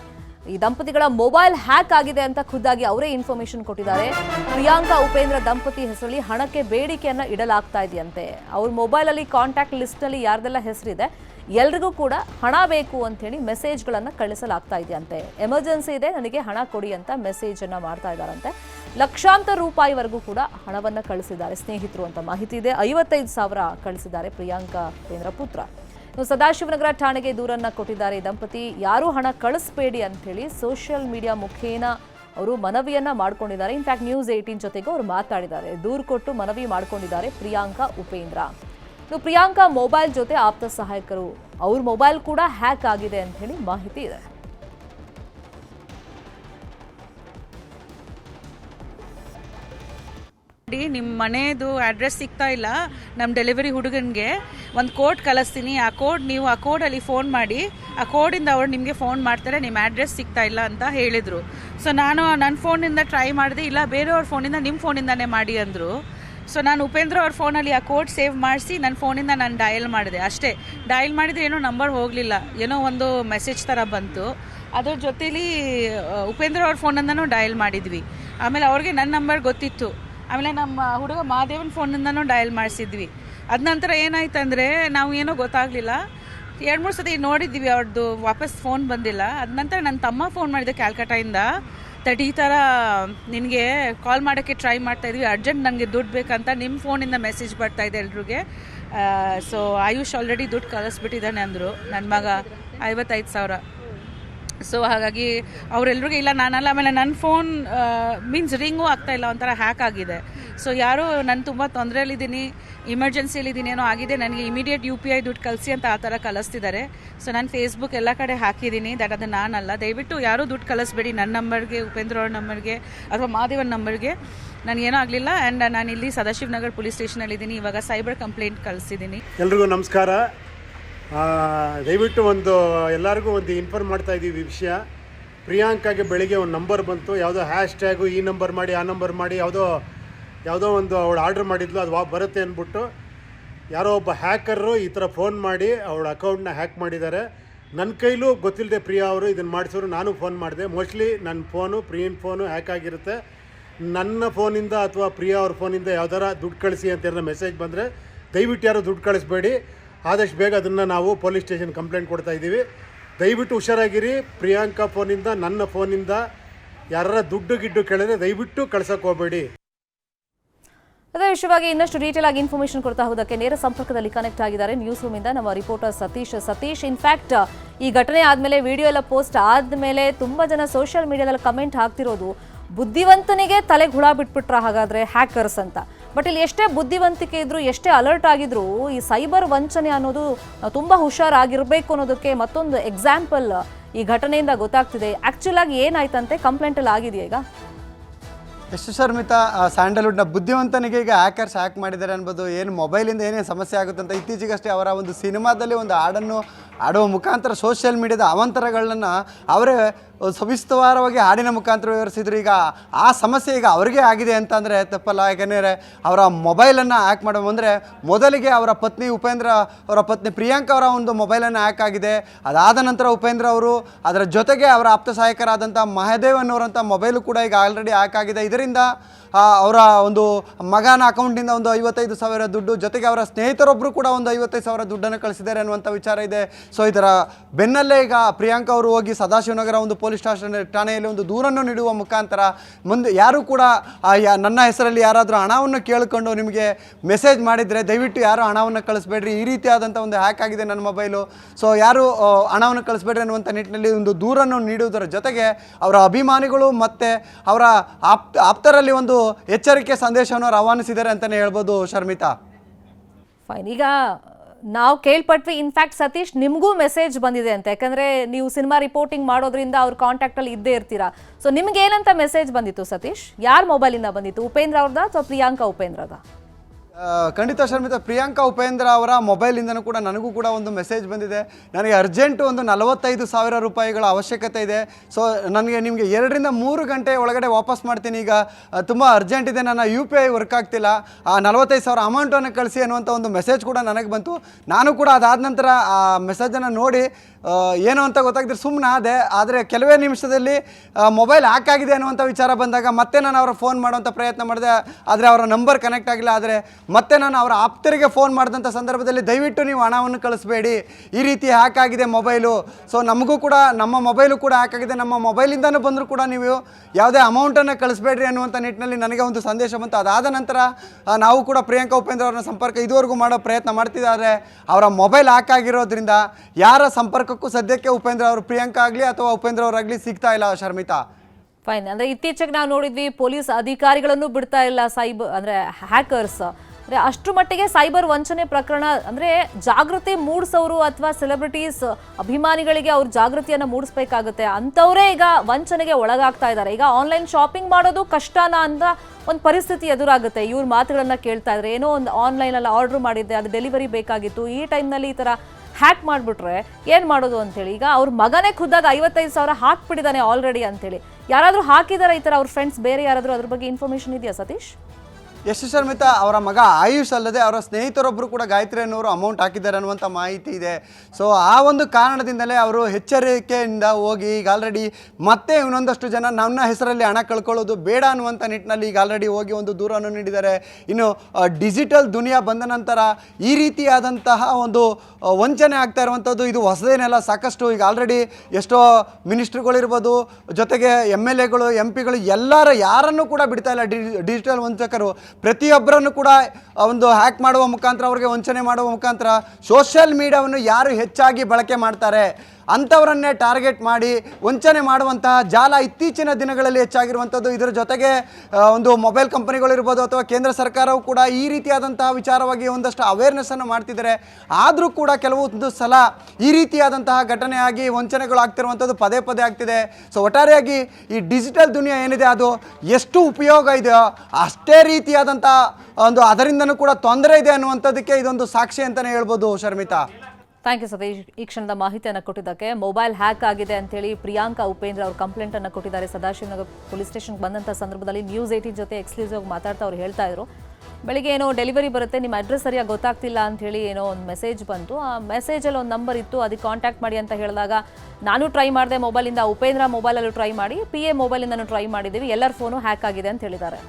ಈ ದಂಪತಿಗಳ ಮೊಬೈಲ್ ಹ್ಯಾಕ್ ಆಗಿದೆ ಅಂತ ಖುದ್ದಾಗಿ ಅವರೇ ಇನ್ಫಾರ್ಮೇಶನ್ ಕೊಟ್ಟಿದ್ದಾರೆ. ಪ್ರಿಯಾಂಕಾ, ಉಪೇಂದ್ರ ದಂಪತಿ ಹೆಸರಲ್ಲಿ ಹಣಕ್ಕೆ ಬೇಡಿಕೆಯನ್ನ ಇಡಲಾಗ್ತಾ ಇದೆಯಂತೆ. ಅವ್ರ ಮೊಬೈಲಲ್ಲಿ ಕಾಂಟ್ಯಾಕ್ಟ್ ಲಿಸ್ಟ್ನಲ್ಲಿ ಯಾರ್ದೆಲ್ಲ ಹೆಸರಿದೆ ಎಲ್ರಿಗೂ ಕೂಡ ಹಣ ಬೇಕು ಅಂಥೇಳಿ ಮೆಸೇಜ್ಗಳನ್ನು ಕಳಿಸಲಾಗ್ತಾ ಇದೆಯಂತೆ. ಎಮರ್ಜೆನ್ಸಿ ಇದೆ, ನನಗೆ ಹಣ ಕೊಡಿ ಅಂತ ಮೆಸೇಜನ್ನು ಮಾಡ್ತಾ ಇದ್ದಾರಂತೆ. ಲಕ್ಷಾಂತರ ರೂಪಾಯಿವರೆಗೂ ಕೂಡ ಹಣವನ್ನು ಕಳಿಸಿದ್ದಾರೆ ಸ್ನೇಹಿತರು ಅಂತ ಮಾಹಿತಿ ಇದೆ. ಐವತ್ತೈದು ಸಾವಿರ ಕಳಿಸಿದ್ದಾರೆ ಪ್ರಿಯಾಂಕಾ ಕೇಂದ್ರ ಪುತ್ರ. ಸದಾಶಿವನಗರ ಠಾಣೆಗೆ ದೂರನ್ನು ಕೊಟ್ಟಿದ್ದಾರೆ ದಂಪತಿ. ಯಾರೂ ಹಣ ಕಳಿಸ್ಬೇಡಿ ಅಂಥೇಳಿ ಸೋಷಿಯಲ್ ಮೀಡಿಯಾ ಮುಖೇನ ಅವರು ಮನವಿಯನ್ನ ಮಾಡ್ಕೊಂಡಿದ್ದಾರೆ. ಇನ್ಫ್ಯಾಕ್ಟ್ ನ್ಯೂಸ್ ಏಯ್ಟೀನ್ ಜೊತೆಗೂ ಅವರು ಮಾತಾಡಿದ್ದಾರೆ. ದೂರು ಕೊಟ್ಟು ಮನವಿ ಮಾಡ್ಕೊಂಡಿದ್ದಾರೆ ಪ್ರಿಯಾಂಕಾ ಉಪೇಂದ್ರ. ಇನ್ನು ಪ್ರಿಯಾಂಕಾ ಮೊಬೈಲ್ ಜೊತೆ ಆಪ್ತ ಸಹಾಯಕರು, ಅವ್ರ ಮೊಬೈಲ್ ಕೂಡ ಹ್ಯಾಕ್ ಆಗಿದೆ ಅಂತ ಹೇಳಿ ಮಾಹಿತಿ ಇದೆ. ನಿಮ್ಮ ಮನೆದು ಅಡ್ರೆಸ್ ಸಿಗ್ತಾ ಇಲ್ಲ ನಮ್ಮ ಡೆಲಿವರಿ ಹುಡುಗನಿಗೆ. ಒಂದು ಕೋಡ್ ಕಳಿಸ್ತೀನಿ. ಆ ಕೋಡ್ ನೀವು ಆ ಕೋಡಲ್ಲಿ ಫೋನ್ ಮಾಡಿ, ಆ ಕೋಡಿಂದ ಅವ್ರು ನಿಮಗೆ ಫೋನ್ ಮಾಡ್ತಾರೆ ನಿಮ್ಮ ಅಡ್ರೆಸ್ ಸಿಗ್ತಾ ಇಲ್ಲ ಅಂತ ಹೇಳಿದರು. ಸೊ ನಾನು ನನ್ನ ಫೋನಿಂದ ಟ್ರೈ ಮಾಡಿದೆ, ಇಲ್ಲ, ಬೇರೆಯವ್ರ ಫೋನಿಂದ ನಿಮ್ಮ ಫೋನಿಂದಾನೇ ಮಾಡಿ ಅಂದರು. ಸೊ ನಾನು ಉಪೇಂದ್ರ ಅವ್ರ ಫೋನಲ್ಲಿ ಆ ಕೋಡ್ ಸೇವ್ ಮಾಡಿಸಿ ನನ್ನ ಫೋನಿಂದ ನಾನು ಡಯಲ್ ಮಾಡಿದೆ. ಅಷ್ಟೇ, ಡಯಲ್ ಮಾಡಿದರೆ ಏನೋ ನಂಬರ್ ಹೋಗಲಿಲ್ಲ. ಏನೋ ಒಂದು ಮೆಸೇಜ್ ಥರ ಬಂತು. ಅದ್ರ ಜೊತೇಲಿ ಉಪೇಂದ್ರ ಅವ್ರ ಫೋನಿಂದನೂ ಡಯಲ್ ಮಾಡಿದ್ವಿ. ಆಮೇಲೆ ಅವ್ರಿಗೆ ನನ್ನ ನಂಬರ್ ಗೊತ್ತಿತ್ತು. ಆಮೇಲೆ ನಮ್ಮ ಹುಡುಗ ಮಹಾದೇವನ ಫೋನಿಂದನೂ ಡಯಲ್ ಮಾಡಿಸಿದ್ವಿ. ಅದ ನಂತರ ಏನಾಯ್ತಂದರೆ, ನಾವು ಏನೋ ಗೊತ್ತಾಗಲಿಲ್ಲ. ಎರಡು ಮೂರು ಸತಿ ನೋಡಿದ್ವಿ ಅವ್ರದ್ದು ವಾಪಸ್ ಫೋನ್ ಬಂದಿಲ್ಲ. ಅದ ನಂತರ ನನ್ನ ತಮ್ಮ ಫೋನ್ ಮಾಡಿದೆ ಕ್ಯಾಲ್ಕಟಾಯಿಂದ ದಟ್ ಈ ಥರ ನಿನಗೆ ಕಾಲ್ ಮಾಡೋಕ್ಕೆ ಟ್ರೈ ಮಾಡ್ತಾ ಇದ್ವಿ. ಅರ್ಜೆಂಟ್ ನನಗೆ ದುಡ್ಡು ಬೇಕಂತ ನಿಮ್ಮ ಫೋನಿಂದ ಮೆಸೇಜ್ ಬರ್ತಾ ಇದೆ ಎಲ್ರಿಗೆ. ಸೊ ಆಯುಷ್ ಆಲ್ರೆಡಿ ದುಡ್ಡು ಕಳಿಸ್ಬಿಟ್ಟಿದ್ದಾನೆ ಅಂದರು. ನನ್ನ ಮಗ ಐವತ್ತೈದು ಸಾವಿರ. ಸೊ ಹಾಗಾಗಿ ಅವರೆಲ್ರಿಗೂ ಇಲ್ಲ, ನಾನಲ್ಲ, ಆಮೇಲೆ ನನ್ನ ಫೋನ್ ಮೀನ್ಸ್ ರಿಂಗೂ ಆಗ್ತಾ ಇಲ್ಲ, ಒಂಥರ ಹ್ಯಾಕ್ ಆಗಿದೆ. ಸೊ ಯಾರೋ ನಾನು ತುಂಬ ತೊಂದರೆಯಲ್ಲಿದ್ದೀನಿ ಇಮರ್ಜೆನ್ಸಿಯಲ್ಲಿದ್ದೀನಿ ಏನೋ ಆಗಿದೆ, ನನಗೆ ಇಮಿಡಿಯೇಟ್ ಯು ಪಿ ಐ ದುಡ್ಡು ಕಳಿಸಿ ಅಂತ ಆ ಥರ ಕಲಿಸ್ತಿದ್ದಾರೆ. ಸೊ ನಾನು ಫೇಸ್ಬುಕ್ ಎಲ್ಲ ಕಡೆ ಹಾಕಿದ್ದೀನಿ ದಟ್ ಅದು ನಾನಲ್ಲ. ದಯವಿಟ್ಟು ಯಾರೂ ದುಡ್ಡು ಕಳಿಸ್ಬೇಡಿ ನನ್ನ ನಂಬರ್ಗೆ, ಉಪೇಂದ್ರ ಅವ್ರ ನಂಬರ್ಗೆ, ಅಥವಾ ಮಾದೇವನ್ ನಂಬರ್ಗೆ. ನನಗೇನೂ ಆಗಲಿಲ್ಲ ಆ್ಯಂಡ್ ನಾನು ಇಲ್ಲಿ ಸದಾಶಿವನಗರ್ ಪೊಲೀಸ್ ಸ್ಟೇಷನಲ್ಲಿದ್ದೀನಿ. ಇವಾಗ ಸೈಬರ್ ಕಂಪ್ಲೇಂಟ್ ಕಳಿಸಿದ್ದೀನಿ. ಎಲ್ರಿಗೂ ನಮಸ್ಕಾರ. ದಯವಿಟ್ಟು ಒಂದು, ಎಲ್ಲರಿಗೂ ಒಂದು ಇನ್ಫಾರ್ಮ್ ಮಾಡ್ತಾ ಇದ್ದೀವಿ ವಿಷಯ. ಪ್ರಿಯಾಂಕಾಗೆ ಬೆಳಿಗ್ಗೆ ಒಂದು ನಂಬರ್ ಬಂತು. ಯಾವುದೋ ಹ್ಯಾಶ್ ಟ್ಯಾಗು ಈ ನಂಬರ್ ಮಾಡಿ, ಆ ನಂಬರ್ ಮಾಡಿ, ಯಾವುದೋ ಯಾವುದೋ ಒಂದು ಅವಳು ಆರ್ಡ್ರ್ ಮಾಡಿದ್ಲು, ಅದು ವಾ ಬರುತ್ತೆ ಅಂದ್ಬಿಟ್ಟು ಯಾರೋ ಒಬ್ಬ ಹ್ಯಾಕರು ಈ ಥರ ಫೋನ್ ಮಾಡಿ ಅವಳ ಅಕೌಂಟ್ನ ಹ್ಯಾಕ್ ಮಾಡಿದ್ದಾರೆ. ನನ್ನ ಕೈಲೂ ಗೊತ್ತಿಲ್ಲದೆ ಪ್ರಿಯಾ ಅವರು ಇದನ್ನು ಮಾಡಿಸೋರು ನಾನು ಫೋನ್ ಮಾಡಿದೆ. ಮೋಸ್ಟ್ಲಿ ನನ್ನ ಫೋನು, ಪ್ರಿಯನ್ ಫೋನು ಹ್ಯಾಕ್ ಆಗಿರುತ್ತೆ. ನನ್ನ ಫೋನಿಂದ ಅಥವಾ ಪ್ರಿಯಾ ಅವ್ರ ಫೋನಿಂದ ಯಾವ್ದಾರ ದುಡ್ಡು ಕಳಿಸಿ ಅಂತ ಏನಾರ ಮೆಸೇಜ್ ಬಂದರೆ ದಯವಿಟ್ಟು ಯಾರು ದುಡ್ಡು ಕಳಿಸ್ಬೇಡಿ. ಆದಷ್ಟು ಬೇಗ ಅದನ್ನು ನಾವು ಪೊಲೀಸ್ ಸ್ಟೇಷನ್ ಕಂಪ್ಲೇಂಟ್ ಕೊಡ್ತಾ ಇದ್ದೀವಿ. ದಯವಿಟ್ಟು ಹುಷಾರಾಗಿರಿ. ಪ್ರಿಯಾಂಕಾ ಫೋನಿಂದ, ನನ್ನ ಫೋನಿಂದ ಯಾರ ದುಡ್ಡು ಗಿಡ್ಡು ಕೇಳಿದ್ರೆ ದಯವಿಟ್ಟು ಕಳ್ಸಕ್ಕೆ ಹೋಗಬೇಡಿ. ಅದೇ ವಿಷಯವಾಗಿ ಇನ್ನಷ್ಟು ಡೀಟೇಲ್ ಆಗಿ ಇನ್ಫಾರ್ಮೇಶನ್ ಕೊಡ್ತಾ ಹೋದಕ್ಕೆ ನೇರ ಸಂಪರ್ಕದಲ್ಲಿ ಕನೆಕ್ಟ್ ಆಗಿದ್ದಾರೆ. ನ್ಯೂಸ್ ರೂಮ್ ಇಂದ ನಮ್ಮ ರಿಪೋರ್ಟರ್ ಸತೀಶ್. ಸತೀಶ್ ಇನ್ಫ್ಯಾಕ್ಟ್ ಈ ಘಟನೆ ಆದಮೇಲೆ ವಿಡಿಯೋ ಎಲ್ಲ ಪೋಸ್ಟ್ ಆದಮೇಲೆ ತುಂಬಾ ಜನ ಸೋಷಿಯಲ್ ಮೀಡಿಯಾದಲ್ಲಿ ಕಮೆಂಟ್ ಹಾಕ್ತಿರೋದು ಬುದ್ಧಿವಂತನಿಗೆ ತಲೆಗೆ ಹುಳ ಬಿಟ್ಬಿಟ್ರ ಹಾಗಾದ್ರೆ ಹ್ಯಾಕರ್ಸ್ ಅಂತ. ಬಟ್ ಇಲ್ಲಿ ಎಷ್ಟೇ ಬುದ್ಧಿವಂತಿಕೆ ಇದ್ರು, ಎಷ್ಟೇ ಅಲರ್ಟ್ ಆಗಿದ್ರು ಈ ಸೈಬರ್ ವಂಚನೆ ಅನ್ನೋದು ತುಂಬಾ ಹುಷಾರಾಗಿರ್ಬೇಕು ಅನ್ನೋದಕ್ಕೆ ಮತ್ತೊಂದು ಎಕ್ಸಾಂಪಲ್ ಈ ಘಟನೆಯಿಂದ ಗೊತ್ತಾಗ್ತಿದೆ. ಆಕ್ಚುಲ್ ಆಗಿ ಏನಾಯ್ತಂತೆ? ಕಂಪ್ಲೇಂಟ್ ಅಲ್ಲಿ ಆಗಿದೆಯಾ ಈಗ? ಶರ್ಮಿತಾ ಸ್ಯಾಂಡಲ್ವುಡ್ನ ಬುದ್ಧಿವಂತನಿಗೆ ಈಗ ಹ್ಯಾಕರ್ಸ್ ಹ್ಯಾಕ್ ಮಾಡಿದ್ದಾರೆ ಅನ್ಬೋದು ಏನು ಮೊಬೈಲಿಂದ ಏನೇನು ಸಮಸ್ಯೆ ಆಗುತ್ತೆ ಅಂತ ಇತ್ತೀಚೆಗಷ್ಟೇ ಅವರ ಒಂದು ಸಿನಿಮಾದಲ್ಲಿ ಒಂದು ಹಾಡನ್ನು ಆಡುವ ಮುಖಾಂತರ ಸೋಷಿಯಲ್ ಮೀಡಿಯಾದ ಅವಾಂತರಗಳನ್ನು ಅವರೇ ಸವಿಸ್ತಾರವಾಗಿ ಹಾಡಿನ ಮುಖಾಂತರ ವಿವರಿಸಿದ್ರು. ಈಗ ಆ ಸಮಸ್ಯೆ ಈಗ ಅವ್ರಿಗೆ ಆಗಿದೆ ಅಂತ ಅಂದರೆ ತಪ್ಪಲ್ಲ, ಯಾಕೆಂದರೆ ಅವರ ಮೊಬೈಲನ್ನು ಹ್ಯಾಕ್ ಮಾಡೋ ಅಂದರೆ ಮೊದಲಿಗೆ ಅವರ ಪತ್ನಿ ಉಪೇಂದ್ರ, ಅವರ ಪತ್ನಿ ಪ್ರಿಯಾಂಕ ಅವರ ಒಂದು ಮೊಬೈಲನ್ನು ಹ್ಯಾಕ್ ಆಗಿದೆ. ಅದಾದ ನಂತರ ಉಪೇಂದ್ರ ಅವರು ಅದರ ಜೊತೆಗೆ ಅವರ ಆಪ್ತ ಸಹಾಯಕರಾದಂಥ ಮಹದೇವ್ ಅನ್ನೋರಂಥ ಮೊಬೈಲು ಕೂಡ ಈಗ ಆಲ್ರೆಡಿ ಹ್ಯಾಕ್ ಆಗಿದೆ. ಇದರಿಂದ ಅವರ ಒಂದು ಮಗನ ಅಕೌಂಟಿಂದ ಒಂದು ಐವತ್ತೈದು ಸಾವಿರ ದುಡ್ಡು, ಜೊತೆಗೆ ಅವರ ಸ್ನೇಹಿತರೊಬ್ಬರು ಕೂಡ ಒಂದು ಐವತ್ತೈದು ಸಾವಿರ ದುಡ್ಡನ್ನು ಕಳಿಸಿದ್ದಾರೆ ಅನ್ನುವಂಥ ವಿಚಾರ ಇದೆ. ಸೊ ಇದರ ಬೆನ್ನಲ್ಲೇ ಈಗ ಪ್ರಿಯಾಂಕ ಅವರು ಹೋಗಿ ಸದಾಶಿವನಗರ ಒಂದು ಪೊಲೀಸ್ ಸ್ಟೇಷನ್ ಠಾಣೆಯಲ್ಲಿ ಒಂದು ದೂರನ್ನು ನೀಡುವ ಮುಖಾಂತರ ಮುಂದೆ ಯಾರು ಕೂಡ ನನ್ನ ಹೆಸರಲ್ಲಿ ಯಾರಾದರೂ ಹಣವನ್ನು ಕೇಳಿಕೊಂಡು ನಿಮಗೆ ಮೆಸೇಜ್ ಮಾಡಿದರೆ ದಯವಿಟ್ಟು ಯಾರು ಹಣವನ್ನು ಕಳಿಸ್ಬೇಡ್ರಿ, ಈ ರೀತಿಯಾದಂಥ ಒಂದು ಹ್ಯಾಕ್ ಆಗಿದೆ ನನ್ನ ಮೊಬೈಲು. ಸೊ ಯಾರು ಹಣವನ್ನು ಕಳಿಸ್ಬೇಡ್ರಿ ಅನ್ನುವಂಥ ನಿಟ್ಟಿನಲ್ಲಿ ಒಂದು ದೂರನ್ನು ನೀಡುವುದರ ಜೊತೆಗೆ ಅವರ ಅಭಿಮಾನಿಗಳು ಮತ್ತು ಅವರ ಆಪ್ ಆಪ್ತರಲ್ಲಿ ಒಂದು ಎಚ್ಚರಿಕೆ ಸಂದೇಶವನ್ನು ರವಾನಿಸಿದ್ದಾರೆ ಅಂತಾನೆ ಹೇಳ್ಬೋದು ಶರ್ಮಿತಾ. ಫೈನ್ ಈಗ ನಾವು ಕೇಳ್ಪಟ್ವಿ ಇನ್ಫ್ಯಾಕ್ಟ್ ಸತೀಶ್ ನಿಮಗೂ ಮೆಸೇಜ್ ಬಂದಿದೆ ಅಂತ. ಯಾಕಂದ್ರೆ ನೀವು ಸಿನಿಮಾ ರಿಪೋರ್ಟಿಂಗ್ ಮಾಡೋದ್ರಿಂದ ಅವ್ರ ಕಾಂಟ್ಯಾಕ್ಟಲ್ಲಿ ಇದ್ದೇ ಇರ್ತೀರಾ. ಸೊ ನಿಮ್ಗೆ ಏನಂತ ಮೆಸೇಜ್ ಬಂದಿತ್ತು ಸತೀಶ್? ಯಾರ ಮೊಬೈಲಿಂದ ಬಂದಿತ್ತು? ಉಪೇಂದ್ರ ಅವ್ರದ್ದ ಅಥವಾ ಪ್ರಿಯಾಂಕಾ ಉಪೇಂದ್ರದ ಖಂಡಿತ ಶರ್ಮಿತ, ಪ್ರಿಯಾಂಕಾ ಉಪೇಂದ್ರ ಅವರ ಮೊಬೈಲಿಂದನೂ ಕೂಡ ನನಗೂ ಕೂಡ ಒಂದು ಮೆಸೇಜ್ ಬಂದಿದೆ. ನನಗೆ ಅರ್ಜೆಂಟು ಒಂದು ನಲವತ್ತೈದು ಸಾವಿರ ರೂಪಾಯಿಗಳ ಅವಶ್ಯಕತೆ ಇದೆ. ಸೊ, ನನಗೆ ನಿಮಗೆ ಎರಡರಿಂದ ಮೂರು ಗಂಟೆ ಒಳಗಡೆ ವಾಪಸ್ ಮಾಡ್ತೀನಿ. ಈಗ ತುಂಬ ಅರ್ಜೆಂಟ್ ಇದೆ, ನನ್ನ ಯು ಪಿ ಐ ವರ್ಕ್ ಆಗ್ತಿಲ್ಲ. ಆ ನಲವತ್ತೈದು ಸಾವಿರ ಅಮೌಂಟನ್ನು ಕಳಿಸಿ ಅನ್ನುವಂಥ ಒಂದು ಮೆಸೇಜ್ ಕೂಡ ನನಗೆ ಬಂತು. ನಾನು ಕೂಡ ಅದಾದ ನಂತರ ಆ ಮೆಸೇಜನ್ನು ನೋಡಿ ಏನು ಅಂತ ಗೊತ್ತಾಗಿದ್ರೆ ಸುಮ್ಮನೆ ಆದೆ. ಆದರೆ ಕೆಲವೇ ನಿಮಿಷದಲ್ಲಿ ಮೊಬೈಲ್ ಹ್ಯಾಕ್ ಆಗಿದೆ ಅನ್ನುವಂಥ ವಿಚಾರ ಬಂದಾಗ ಮತ್ತೆ ನಾನು ಅವರ ಫೋನ್ ಮಾಡುವಂಥ ಪ್ರಯತ್ನ ಮಾಡಿದೆ. ಆದರೆ ಅವರ ನಂಬರ್ ಕನೆಕ್ಟ್ ಆಗಿಲ್ಲ ಆದರೆ ಮತ್ತೆ ನಾನು ಅವರ ಆಪ್ತರಿಗೆ ಫೋನ್ ಮಾಡಿದಂಥ ಸಂದರ್ಭದಲ್ಲಿ ದಯವಿಟ್ಟು ನೀವು ಹಣವನ್ನು ಕಳಿಸ್ಬೇಡಿ. ಈ ರೀತಿ ಹ್ಯಾಕ್ ಆಗಿದೆ ಮೊಬೈಲು ಸೊ ನಮಗೂ ಕೂಡ, ನಮ್ಮ ಮೊಬೈಲು ಕೂಡ ಹ್ಯಾಕ್ ಆಗಿದೆ. ನಮ್ಮ ಮೊಬೈಲಿಂದನೂ ಬಂದರೂ ಕೂಡ ನೀವು ಯಾವುದೇ ಅಮೌಂಟನ್ನು ಕಳಿಸ್ಬೇಡ್ರಿ ಅನ್ನುವಂಥ ನಿಟ್ಟಿನಲ್ಲಿ ನನಗೆ ಒಂದು ಸಂದೇಶ ಬಂತು. ಅದಾದ ನಂತರ ನಾವು ಕೂಡ ಪ್ರಿಯಾಂಕಾ ಉಪೇಂದ್ರ ಅವರನ್ನ ಸಂಪರ್ಕ ಇದುವರೆಗೂ ಮಾಡೋ ಪ್ರಯತ್ನ ಮಾಡ್ತಿದ್ದಾರೆ. ಅವರ ಮೊಬೈಲ್ ಹ್ಯಾಕ್ ಆಗಿರೋದ್ರಿಂದ ಯಾರ ಸಂಪರ್ಕಕ್ಕೂ ಸದ್ಯಕ್ಕೆ ಉಪೇಂದ್ರ ಅವರು ಪ್ರಿಯಾಂಕಾ ಆಗಲಿ ಅಥವಾ ಉಪೇಂದ್ರ ಅವರಾಗಲಿ ಸಿಗ್ತಾ ಇಲ್ಲ ಶರ್ಮಿತಾ? ಫೈನ್ ಅಂದ್ರೆ ಇತ್ತೀಚೆಗೆ ನಾವು ನೋಡಿದ್ವಿ ಪೊಲೀಸ್ ಅಧಿಕಾರಿಗಳನ್ನು ಬಿಡ್ತಾ ಇಲ್ಲ ಸೈಬರ್ ಅಂದ್ರೆ ಹ್ಯಾಕರ್ಸ್ ಅಂದ್ರೆ ಅಷ್ಟು ಮಟ್ಟಿಗೆ ಸೈಬರ್ ವಂಚನೆ ಪ್ರಕರಣ, ಅಂದ್ರೆ ಜಾಗೃತಿ ಮೂಡಿಸೋರು ಅಥವಾ ಸೆಲೆಬ್ರಿಟೀಸ್ ಅಭಿಮಾನಿಗಳಿಗೆ ಅವ್ರ ಜಾಗೃತಿಯನ್ನು ಮೂಡಿಸ್ಬೇಕಾಗುತ್ತೆ. ಅಂಥವರೇ ಈಗ ವಂಚನೆಗೆ ಒಳಗಾಗ್ತಾ ಇದ್ದಾರೆ ಈಗ ಆನ್ಲೈನ್ ಶಾಪಿಂಗ್ ಮಾಡೋದು ಕಷ್ಟನಾ ಅಂತ ಒಂದು ಪರಿಸ್ಥಿತಿ ಎದುರಾಗುತ್ತೆ. ಇವ್ರ ಮಾತುಗಳನ್ನು ಕೇಳ್ತಾ ಇದ್ದಾರೆ ಏನೋ ಒಂದು ಆನ್ಲೈನಲ್ಲಿ ಆರ್ಡರ್ ಮಾಡಿದ್ದೆ, ಅದು ಡೆಲಿವರಿ ಬೇಕಾಗಿತ್ತು. ಈ ಟೈಮ್ನಲ್ಲಿ ಈ ಥರ ಹ್ಯಾಕ್ ಮಾಡಿಬಿಟ್ರೆ ಏನು ಮಾಡೋದು ಅಂತೇಳಿ? ಈಗ ಅವ್ರ ಮಗನೇ ಖುದ್ದಾಗ ಐವತ್ತೈದು ಸಾವಿರ ಹಾಕ್ಬಿಟ್ಟಿದ್ದಾನೆ ಆಲ್ರೆಡಿ ಅಂತೇಳಿ. ಯಾರಾದರೂ ಹಾಕಿದಾರ ಈ ಥರ ಅವ್ರ ಫ್ರೆಂಡ್ಸ್ ಬೇರೆ ಯಾರಾದರೂ ಅದ್ರ ಬಗ್ಗೆ ಇನ್ಫಾರ್ಮೇಷನ್ ಇದೆಯಾ ಸತೀಶ್? ಯಶ್ ಶರ್ಮಿತಾ ಅವರ ಮಗ ಆಯುಷ್ ಅಲ್ಲದೆ ಅವರ ಸ್ನೇಹಿತರೊಬ್ಬರು ಕೂಡ ಗಾಯತ್ರಿ ಅನ್ನೋರು ಅಮೌಂಟ್ ಹಾಕಿದ್ದಾರೆ ಅನ್ನುವಂಥ ಮಾಹಿತಿ ಇದೆ. ಸೊ ಆ ಒಂದು ಕಾರಣದಿಂದಲೇ ಅವರು ಎಚ್ಚರಿಕೆಯಿಂದ ಹೋಗಿ ಈಗ ಆಲ್ರೆಡಿ ಮತ್ತೆ ಇನ್ನೊಂದಷ್ಟು ಜನ ನನ್ನ ಹೆಸರಲ್ಲಿ ಹಣ ಕಳ್ಕೊಳ್ಳೋದು ಬೇಡ ಅನ್ನುವಂಥ ನಿಟ್ಟಿನಲ್ಲಿ ಈಗ ಆಲ್ರೆಡಿ ಹೋಗಿ ಒಂದು ದೂರನ್ನು ನೀಡಿದ್ದಾರೆ. ಇನ್ನು ಡಿಜಿಟಲ್ ದುನಿಯಾ ಬಂದ ನಂತರ ಈ ರೀತಿಯಾದಂತಹ ಒಂದು ವಂಚನೆ ಆಗ್ತಾ ಇರುವಂಥದ್ದು ಇದು ಹೊಸದೇನೆಲ್ಲ, ಸಾಕಷ್ಟು ಈಗ ಆಲ್ರೆಡಿ ಎಷ್ಟೋ ಮಿನಿಸ್ಟ್ರುಗಳಿರ್ಬೋದು, ಜೊತೆಗೆ ಎಂ ಎಲ್ ಎಗಳು, ಎಂ ಪಿಗಳು ಎಲ್ಲರ ಯಾರನ್ನೂ ಕೂಡ ಬಿಡ್ತಾ ಇಲ್ಲ ಡಿಜಿಟಲ್ ವಂಚಕರು. ಪ್ರತಿಯೊಬ್ಬರನ್ನು ಕೂಡ ಒಂದು ಹ್ಯಾಕ್ ಮಾಡುವ ಮುಖಾಂತರ, ಅವ್ರಿಗೆ ವಂಚನೆ ಮಾಡುವ ಮುಖಾಂತರ ಸೋಷಿಯಲ್ ಮೀಡಿಯಾವನ್ನು ಯಾರು ಹೆಚ್ಚಾಗಿ ಬಳಕೆ ಮಾಡ್ತಾರೆ? ಅಂಥವರನ್ನೇ ಟಾರ್ಗೆಟ್ ಮಾಡಿ ವಂಚನೆ ಮಾಡುವಂತಹ ಜಾಲ ಇತ್ತೀಚಿನ ದಿನಗಳಲ್ಲಿ ಹೆಚ್ಚಾಗಿರುವಂಥದ್ದು. ಇದರ ಜೊತೆಗೆ ಒಂದು ಮೊಬೈಲ್ ಕಂಪನಿಗಳಿರ್ಬೋದು ಅಥವಾ ಕೇಂದ್ರ ಸರ್ಕಾರವು ಕೂಡ ಈ ರೀತಿಯಾದಂತಹ ವಿಚಾರವಾಗಿ ಒಂದಷ್ಟು ಅವೇರ್ನೆಸ್ಸನ್ನು ಮಾಡ್ತಿದ್ದಾರೆ. ಆದರೂ ಕೂಡ ಕೆಲವೊಂದು ಸಲ ಈ ರೀತಿಯಾದಂತಹ ಘಟನೆ ಆಗಿ ವಂಚನೆಗಳು ಆಗ್ತಿರುವಂಥದ್ದು ಪದೇ ಪದೇ ಆಗ್ತಿದೆ. ಸೊ ಒಟ್ಟಾರೆಯಾಗಿ ಈ ಡಿಜಿಟಲ್ ದುನಿಯಾ ಏನಿದೆ ಅದು ಎಷ್ಟು ಉಪಯೋಗ ಇದೆಯೋ ಅಷ್ಟೇ ರೀತಿಯಾದಂಥ ಒಂದು ಅದರಿಂದನೂ ಕೂಡ ತೊಂದರೆ ಇದೆ ಅನ್ನುವಂಥದ್ದಕ್ಕೆ ಇದೊಂದು ಸಾಕ್ಷಿ ಅಂತಲೇ ಹೇಳ್ಬೋದು ಶರ್ಮಿತಾ. Thank you Satish. ಈ ಕ್ಷಣದ ಮಾಹಿತಿಯನ್ನು ಕೊಟ್ಟಿದ್ದಕ್ಕೆ ಮೊಬೈಲ್ ಹ್ಯಾಕ್ ಆಗಿದೆ ಅಂತೇಳಿ ಪ್ರಿಯಾಂಕಾ ಉಪೇಂದ್ರ ಅವರು ಕಂಪ್ಲೇಂಟ್ ಅನ್ನು ಕೊಟ್ಟಿದ್ದಾರೆ. ಸದಾಶಿವನಗರ ಪೊಲೀಸ್ ಸ್ಟೇಷನ್ಗೆ ಬಂದಂಥ ಸಂದರ್ಭದಲ್ಲಿ ನ್ಯೂಸ್ ಏಯ್ಟೀನ್ ಜೊತೆ ಎಕ್ಸ್ಕ್ಲೂಸಿವ್ ಆಗಿ ಮಾತಾಡ್ತಾ ಅವ್ರು ಹೇಳ್ತಾ ಇದ್ರು. ಬೆಳಿಗ್ಗೆ ಏನೋ ಡೆಲಿವರಿ ಬರುತ್ತೆ, ನಿಮ್ಮ ಅಡ್ರೆಸ್ ಸರಿಯಾಗಿ ಗೊತ್ತಾಗ್ತಿಲ್ಲ ಅಂಥೇಳಿ ಏನೋ ಒಂದು ಮೆಸೇಜ್ ಬಂತು. ಆ ಮೆಸೇಜಲ್ಲಿ ಒಂದು ನಂಬರ್ ಇತ್ತು ಅದಕ್ಕೆ ಕಾಂಟ್ಯಾಕ್ಟ್ ಮಾಡಿ ಅಂತ ಹೇಳಿದಾಗ ನಾನು ಟ್ರೈ ಮಾಡಿದೆ ಮೊಬೈಲಿಂದ, ಉಪೇಂದ್ರ ಮೊಬೈಲಲ್ಲೂ ಟ್ರೈ ಮಾಡಿ, ಪಿ ಎ ಮೊಬೈಲಿಂದನೂ ಟ್ರೈ ಮಾಡಿದ್ದೀವಿ, ಎಲ್ಲರ ಫೋನು ಹ್ಯಾಕ್ ಆಗಿದೆ ಅಂತ ಹೇಳಿದ್ದಾರೆ.